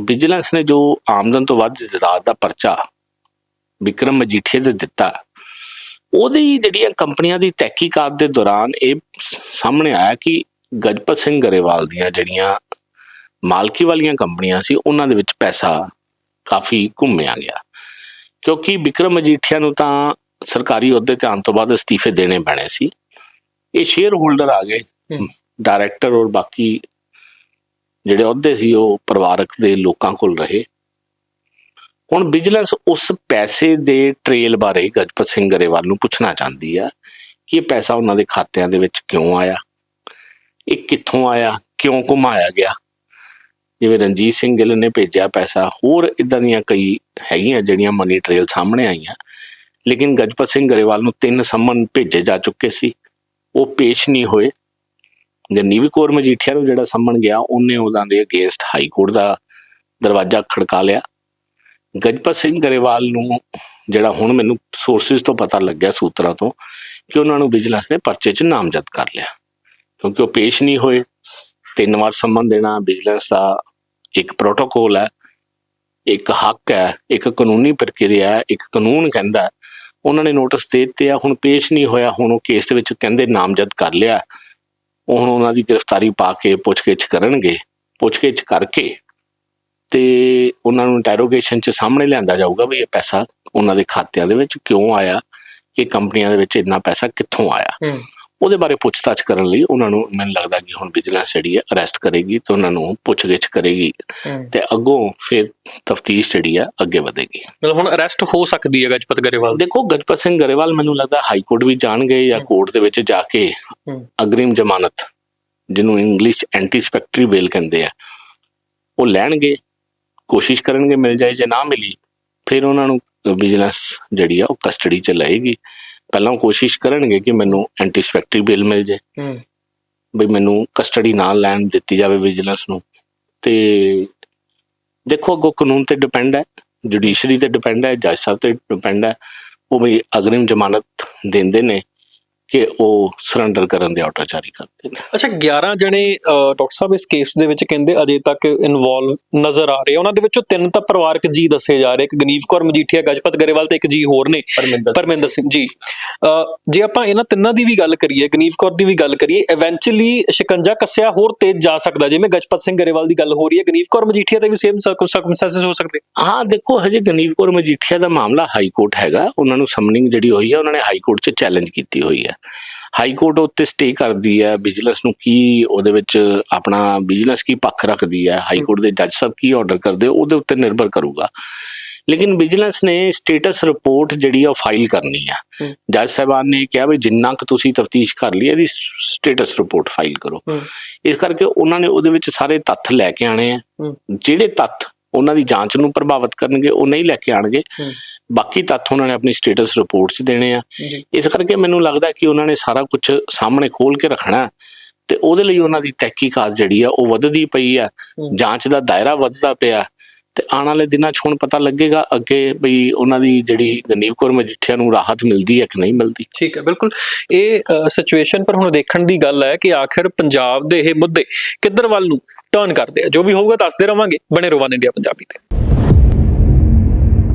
ਵਿਜੀਲੈਂਸ ਨੇ ਜੋ ਆਮਦਨ ਤੋਂ ਵੱਧ ਜਾਇਦਾਦ ਦਾ ਪਰਚਾ ਵਿਕਰਮ ਮਜੀਠੀਆ ਦੇ ਦਿੱਤਾ ਉਹਦੀ ਜਿਹੜੀਆਂ ਕੰਪਨੀਆਂ ਦੀ ਤਹਿਕੀਕਾਤ ਦੇ ਦੌਰਾਨ ਇਹ ਸਾਹਮਣੇ ਆਇਆ ਕਿ ਗਜਪਤ ਸਿੰਘ ਗਰੇਵਾਲ ਦੀਆਂ ਜਿਹੜੀਆਂ ਮਾਲਕੀ ਵਾਲੀਆਂ ਕੰਪਨੀਆਂ ਸੀ ਉਹਨਾਂ ਦੇ ਵਿੱਚ ਪੈਸਾ ਕਾਫੀ ਘੁੰਮਿਆ ਗਿਆ। ਕਿਉਂਕਿ ਵਿਕਰਮ ਮਜੀਠੀਆ ਨੂੰ ਤਾਂ ਸਰਕਾਰੀ ਅਹੁਦੇ ਤੇ ਆਉਣ ਤੋਂ ਬਾਅਦ ਅਸਤੀਫੇ ਦੇਣੇ ਪੈਣੇ ਸੀ। ਇਹ ਸ਼ੇਅਰ ਹੋਲਡਰ ਆ ਗਏ। ਡਾਇਰੈਕਟਰ ਔਰ ਬਾਕੀ ਜਿਹੜੇ ਅਹੁਦੇ ਸੀ ਉਹ ਪਰਿਵਾਰਕ ਦੇ ਲੋਕਾਂ ਕੋਲ ਰਹੇ। ਹੁਣ ਵਿਜੀਲੈਂਸ ਉਸ ਪੈਸੇ ਦੇ ਟ੍ਰੇਲ ਬਾਰੇ ਗਜਪਤ ਸਿੰਘ ਗਰੇਵਾਲ ਨੂੰ ਪੁੱਛਣਾ ਚਾਹੁੰਦੀ ਆ ਕਿ ਇਹ ਪੈਸਾ ਉਹਨਾਂ ਦੇ ਖਾਤਿਆਂ ਦੇ ਵਿੱਚ ਕਿਉਂ ਆਇਆ? ਇਹ ਕਿੱਥੋਂ ਆਇਆ? ਕਿਉਂ ਘੁਮਾਇਆ ਗਿਆ? ਜਿਵੇਂ ਰਣਜੀਤ ਸਿੰਘ ਗਿੱਲ ਨੇ ਭੇਜਿਆ ਪੈਸਾ, ਹੋਰ ਇਦਾਂ ਦੀਆਂ ਕਈ ਹੈਗੀਆਂ ਜਿਹੜੀਆਂ ਮਨੀ ਟ੍ਰੇਲ ਸਾਹਮਣੇ ਆਈਆਂ। ਲੇਕਿਨ ਗਜਪਤ ਸਿੰਘ ਗਰੇਵਾਲ ਨੂੰ ਤਿੰਨ ਸੰਮਨ ਭੇਜੇ ਜਾ ਚੁੱਕੇ ਸੀ। ਉਹ ਪੇਸ਼ ਨਹੀਂ ਹੋਏ। ਗਨੀਵੀ ਕੌਰ ਮਜੀਠੀਆ ਨੂੰ ਜਿਹੜਾ ਸੰਮਨ ਗਿਆ, ਉਹਨੇ ਉਹਨਾਂ ਦੇ ਅਗੇਂਸਟ ਹਾਈ ਕੋਰਟ ਦਾ ਦਰਵਾਜ਼ਾ ਖੜਕਾ ਲਿਆ। ਗਜਪਤ ਸਿੰਘ ਗਰੇਵਾਲ ਨੂੰ ਜਿਹੜਾ ਹੁਣ ਮੈਨੂੰ ਸੋਰਸਿਸ ਤੋਂ ਪਤਾ ਲੱਗਿਆ ਸੂਤਰਾਂ ਤੋਂ, ਕਿ ਉਹਨਾਂ ਨੂੰ ਵਿਜੀਲੈਂਸ ਨੇ ਪਰਚੇ 'ਚ ਨਾਮਜ਼ਦ ਕਰ ਲਿਆ। ਕਿਉਂਕਿ ਉਹ ਪੇਸ਼ ਨਹੀਂ ਹੋਏ। ਤਿੰਨ ਵਾਰ ਸੰਮਨ ਦੇਣਾ ਵਿਜੀਲੈਂਸ ਦਾ ਇੱਕ ਪ੍ਰੋਟੋਕੋਲ ਹੈ, ਇੱਕ ਹੱਕ ਹੈ, ਇੱਕ ਕਾਨੂੰਨੀ ਪ੍ਰਕਿਰਿਆ ਹੈ, ਇੱਕ ਕਾਨੂੰਨ ਕਹਿੰਦਾ ਉਹਨਾਂ ਨੇ ਨੋਟਿਸ ਦੇ ਦਿੱਤੇ ਆ, ਹੁਣ ਪੇਸ਼ ਨਹੀਂ ਹੋਇਆ, ਹੁਣ ਉਹ ਕੇਸ ਦੇ ਵਿੱਚ ਕਹਿੰਦੇ ਨਾਮਜ਼ਦ ਕਰ ਲਿਆ। ਉਹ ਹੁਣ ਉਹਨਾਂ ਦੀ ਗ੍ਰਿਫਤਾਰੀ ਪਾ ਕੇ ਪੁੱਛਗਿੱਛ ਕਰਨਗੇ, ਪੁੱਛਗਿੱਛ ਕਰਕੇ ਤੇ ਉਹਨਾਂ ਨੂੰ ਇੰਟਰੋਗੇਸ਼ਨ 'ਚ ਸਾਹਮਣੇ ਲਿਆਂਦਾ ਜਾਊਗਾ ਵੀ ਇਹ ਪੈਸਾ ਉਹਨਾਂ ਦੇ ਖਾਤਿਆਂ ਦੇ ਵਿੱਚ ਕਿਉਂ ਆਇਆ, ਇਹ ਕੰਪਨੀਆਂ ਦੇ ਵਿੱਚ ਇੰਨਾ ਪੈਸਾ ਕਿੱਥੋਂ ਆਇਆ। ਉਹਦੇ ਬਾਰੇ ਪੁੱਛਤਾਛ ਕਰਨ ਲਈ ਉਹਨਾਂ ਨੂੰ ਮੈਨੂੰ ਲੱਗਦਾ ਕਿ ਹੁਣ ਵਿਜੀਲੈਂਸ ਜਿਹੜੀ ਹੈ ਅਰੈਸਟ ਕਰੇਗੀ ਤੇ ਉਹਨਾਂ ਨੂੰ ਪੁੱਛਗਿੱਛ ਕਰੇਗੀ ਤੇ ਅੱਗੋਂ ਫਿਰ ਤਫਤੀਸ਼ ਜਿਹੜੀ ਹੈ ਅੱਗੇ ਵਧੇਗੀ ਮਤਲਬ ਹੁਣ ਅਰੈਸਟ ਹੋ ਸਕਦੀ ਹੈ ਗਜਪਤ ਗਰੇਵਾਲ ਦੇਖੋ ਗਜਪਤ ਸਿੰਘ ਗਰੇਵਾਲ ਮੈਨੂੰ ਲੱਗਦਾ ਹਾਈ ਕੋਰਟ ਵੀ ਜਾਣਗੇ ਜਾਂ। ਕੋਰਟ ਦੇ ਵਿੱਚ ਜਾ ਕੇ। ਅਗਰੀਮ ਜ਼ਮਾਨਤ ਜਿਹਨੂੰ ਇੰਗਲਿਸ਼ ਐਂਟੀ ਸਪੈਕਟਰੀ ਬੇਲ ਕਹਿੰਦੇ ਆ ਉਹ ਲੈਣਗੇ ਕੋਸ਼ਿਸ਼ ਕਰਨਗੇ ਮਿਲ ਜਾਏ ਜੇ ਨਾ ਮਿਲੀ ਫਿਰ ਉਹਨਾਂ ਨੂੰ ਵਿਜੀਲੈਂਸ ਜਿਹੜੀ ਆ ਉਹ ਕਸਟਡੀ ਚ ਲਏਗੀ ਪਹਿਲਾਂ ਉਹ ਕੋਸ਼ਿਸ਼ ਕਰਨਗੇ ਕਿ ਮੈਨੂੰ ਐਂਟੀ ਸਪੈਕਟਰੀ ਬੇਲ ਮਿਲ ਜਾਏ। ਹੂੰ। ਬਈ ਮੈਨੂੰ ਕਸਟਡੀ ਨਾਲ ਲੈਣ ਦਿੱਤੀ ਜਾਵੇ ਵਿਜੀਲੈਂਸ ਨੂੰ। ਤੇ ਦੇਖੋ ਅੱਗੋਂ ਕਾਨੂੰਨ ਤੇ ਡਿਪੈਂਡ ਹੈ ਜੁਡੀਸ਼ਰੀ ਤੇ ਡਿਪੈਂਡ ਹੈ ਜੱਜ ਸਾਹਿਬ ਤੇ ਡਿਪੈਂਡ ਹੈ। ਉਹ ਵੀ ਅਗਰਿਮ ਜ਼ਮਾਨਤ ਦਿੰਦੇ ਨੇ। ਕਿ ਉਹ ਸਰੈਂਡਰ ਕਰਨ ਦੇ ਆਰਡਰ ਜਾਰੀ ਕਰਦੇ ਨੇ। ਅੱਛਾ 11 ਜਣੇ ਡਾਕਟਰ ਸਾਹਿਬ ਇਸ ਕੇਸ ਦੇ ਵਿੱਚ ਕਹਿੰਦੇ ਅਜੇ ਤੱਕ ਇਨਵੋਲਵ ਨਜ਼ਰ ਆ ਰਹੇ। ਉਹਨਾਂ ਦੇ ਵਿੱਚੋਂ ਤਿੰਨ ਤਾਂ ਪਰਿਵਾਰਕ ਜੀ ਦੱਸੇ ਜਾ ਰਹੇ। ਇੱਕ ਗਨੀਵ ਕੌਰ ਮਜੀਠੀਆ ਗਜਪਤ ਗਰੇਵਾਲ ਤੇ ਇੱਕ ਜੀ ਹੋਰ ਨੇ। ਪਰਮਿੰਦਰ ਸਿੰਘ। ਜੀ। ਜੇ ਆਪਾਂ ਇਹਨਾਂ ਤਿੰਨਾਂ ਦੀ ਵੀ ਗੱਲ ਕਰੀਏ ਗਨੀਵ ਕੌਰ ਦੀ ਵੀ ਗੱਲ ਕਰੀਏ ਇਵੈਂਚੁਅਲੀ ਸ਼ਿਕੰਜਾ ਕੱਸਿਆ ਹੋਰ ਤੇਜ਼ ਜਾ ਸਕਦਾ। ਜਿਵੇਂ ਗਜਪਤ ਸਿੰਘ ਗਰੇਵਾਲ ਦੀ ਗੱਲ ਹੋ ਰਹੀ ਹੈ ਗਨੀਵ ਕੌਰ ਮਜੀਠੀਆ ਤੇ ਵੀ ਸੇਮ ਸਰਕਮਸਟੈਂਸਸ ਹੋ ਸਕਦੇ। ਹਾਂ ਦੇਖੋ ਹਜੇ ਗਨੀਵ ਕੌਰ ਮਜੀਠੀਆ ਦਾ ਮਾਮਲਾ ਹਾਈ ਕੋਰਟ ਹੈਗਾ। ਉਹਨਾਂ ਨੂੰ ਸਮਨਿੰਗ ਜਿਹੜੀ ਹੋਈ ਹੈ ਉਹਨਾਂ ਨੇ ਹਾਈ ਕੋਰਟ 'ਚ ਚੈਲੰਜ ਕੀਤੀ ਹੋਈ ਹੈ। ਹਾਈ ਕੋਰਟ ਉੱਤੇ ਸਟੇ ਕਰਦੀ ਹੈ ਵਿਜੀਲੈਂਸ ਨੂੰ ਕੀ ਉਹਦੇ ਵਿੱਚ ਆਪਣਾ ਵਿਜੀਲੈਂਸ ਕੀ ਪੱਖ ਰੱਖਦੀ ਹੈ ਹਾਈ ਕੋਰਟ ਦੇ ਜੱਜ ਸਾਹਿਬ ਕੀ ਆਰਡਰ ਕਰਦੇ ਉਹਦੇ ਉੱਤੇ ਨਿਰਭਰ ਕਰੂਗਾ ਲੇਕਿਨ ਵਿਜੀਲੈਂਸ ਨੇ ਸਟੇਟਸ ਰਿਪੋਰਟ ਜਿਹੜੀ ਆ ਉਹ ਫਾਈਲ ਕਰਨੀ ਆ। ਜੱਜ ਸਾਹਿਬਾਨ ਨੇ ਕਿਹਾ ਵੀ ਜਿੰਨਾ ਕੁ ਤੁਸੀਂ ਤਫਤੀਸ਼ ਕਰ ਲਈ ਇਹਦੀ ਸਟੇਟਸ ਰਿਪੋਰਟ ਫਾਈਲ ਕਰੋ। ਇਸ ਕਰਕੇ ਉਹਨਾਂ ਨੇ ਉਹਦੇ ਵਿੱਚ ਸਾਰੇ ਤੱਥ ਲੈ ਕੇ ਆਣੇ ਆ। ਜਿਹੜੇ ਤੱਥ ਉਹਨਾਂ ਦੀ ਜਾਂਚ ਨੂੰ ਪ੍ਰਭਾਵਿਤ ਕਰਨਗੇ ਉਹ ਨਹੀਂ ਲੈ ਕੇ ਆਣਗੇ। ਬਾਕੀ ਤੱਥ ਉਹਨਾਂ ਨੇ ਆਪਣੀ ਸਟੇਟਸ ਰਿਪੋਰਟ 'ਚ ਦੇਣੇ ਆ। ਇਸ ਕਰਕੇ ਮੈਨੂੰ ਲੱਗਦਾ ਕਿ ਉਹਨਾਂ ਨੇ ਸਾਰਾ ਕੁਝ ਸਾਹਮਣੇ ਖੋਲ ਕੇ ਰੱਖਣਾ ਤੇ ਉਹਦੇ ਲਈ ਉਹਨਾਂ ਦੀ ਤਹਿਕੀਕਾਤ ਜਿਹੜੀ ਆ ਉਹ ਵੱਧਦੀ ਪਈ ਆ। ਜਾਂਚ ਦਾ ਦਾਇਰਾ ਵੱਧਦਾ ਪਿਆ। ਤੇ ਆਉਣ ਵਾਲੇ ਦਿਨਾਂ 'ਚ ਹੁਣ ਪਤਾ ਲੱਗੇਗਾ ਅੱਗੇ ਬਈ ਉਹਨਾਂ ਦੀ ਜਿਹੜੀ ਗਨੀਵ ਕੌਰ ਮਜੀਠੀਆ ਨੂੰ ਰਾਹਤ ਮਿਲਦੀ ਹੈ ਕਿ ਨਹੀਂ ਮਿਲਦੀ। ਠੀਕ ਹੈ ਬਿਲਕੁਲ। ਇਹ ਸਿਚੁਏਸ਼ਨ ਪਰ ਹੁਣ ਦੇਖਣ ਦੀ ਗੱਲ ਹੈ ਕਿ ਆਖਿਰ ਪੰਜਾਬ ਦੇ ਇਹ ਮੁੱਦੇ ਕਿੱਧਰ ਵੱਲ ਨੂੰ ਟਰਨ ਕਰਦੇ ਆ। ਜੋ ਵੀ ਹੋਊਗਾ ਦੱਸਦੇ ਰਵਾਂਗੇ। ਬਣੇ ਰਹੋ ਵਨ ਇੰਡੀਆ ਪੰਜਾਬੀ ਤੇ।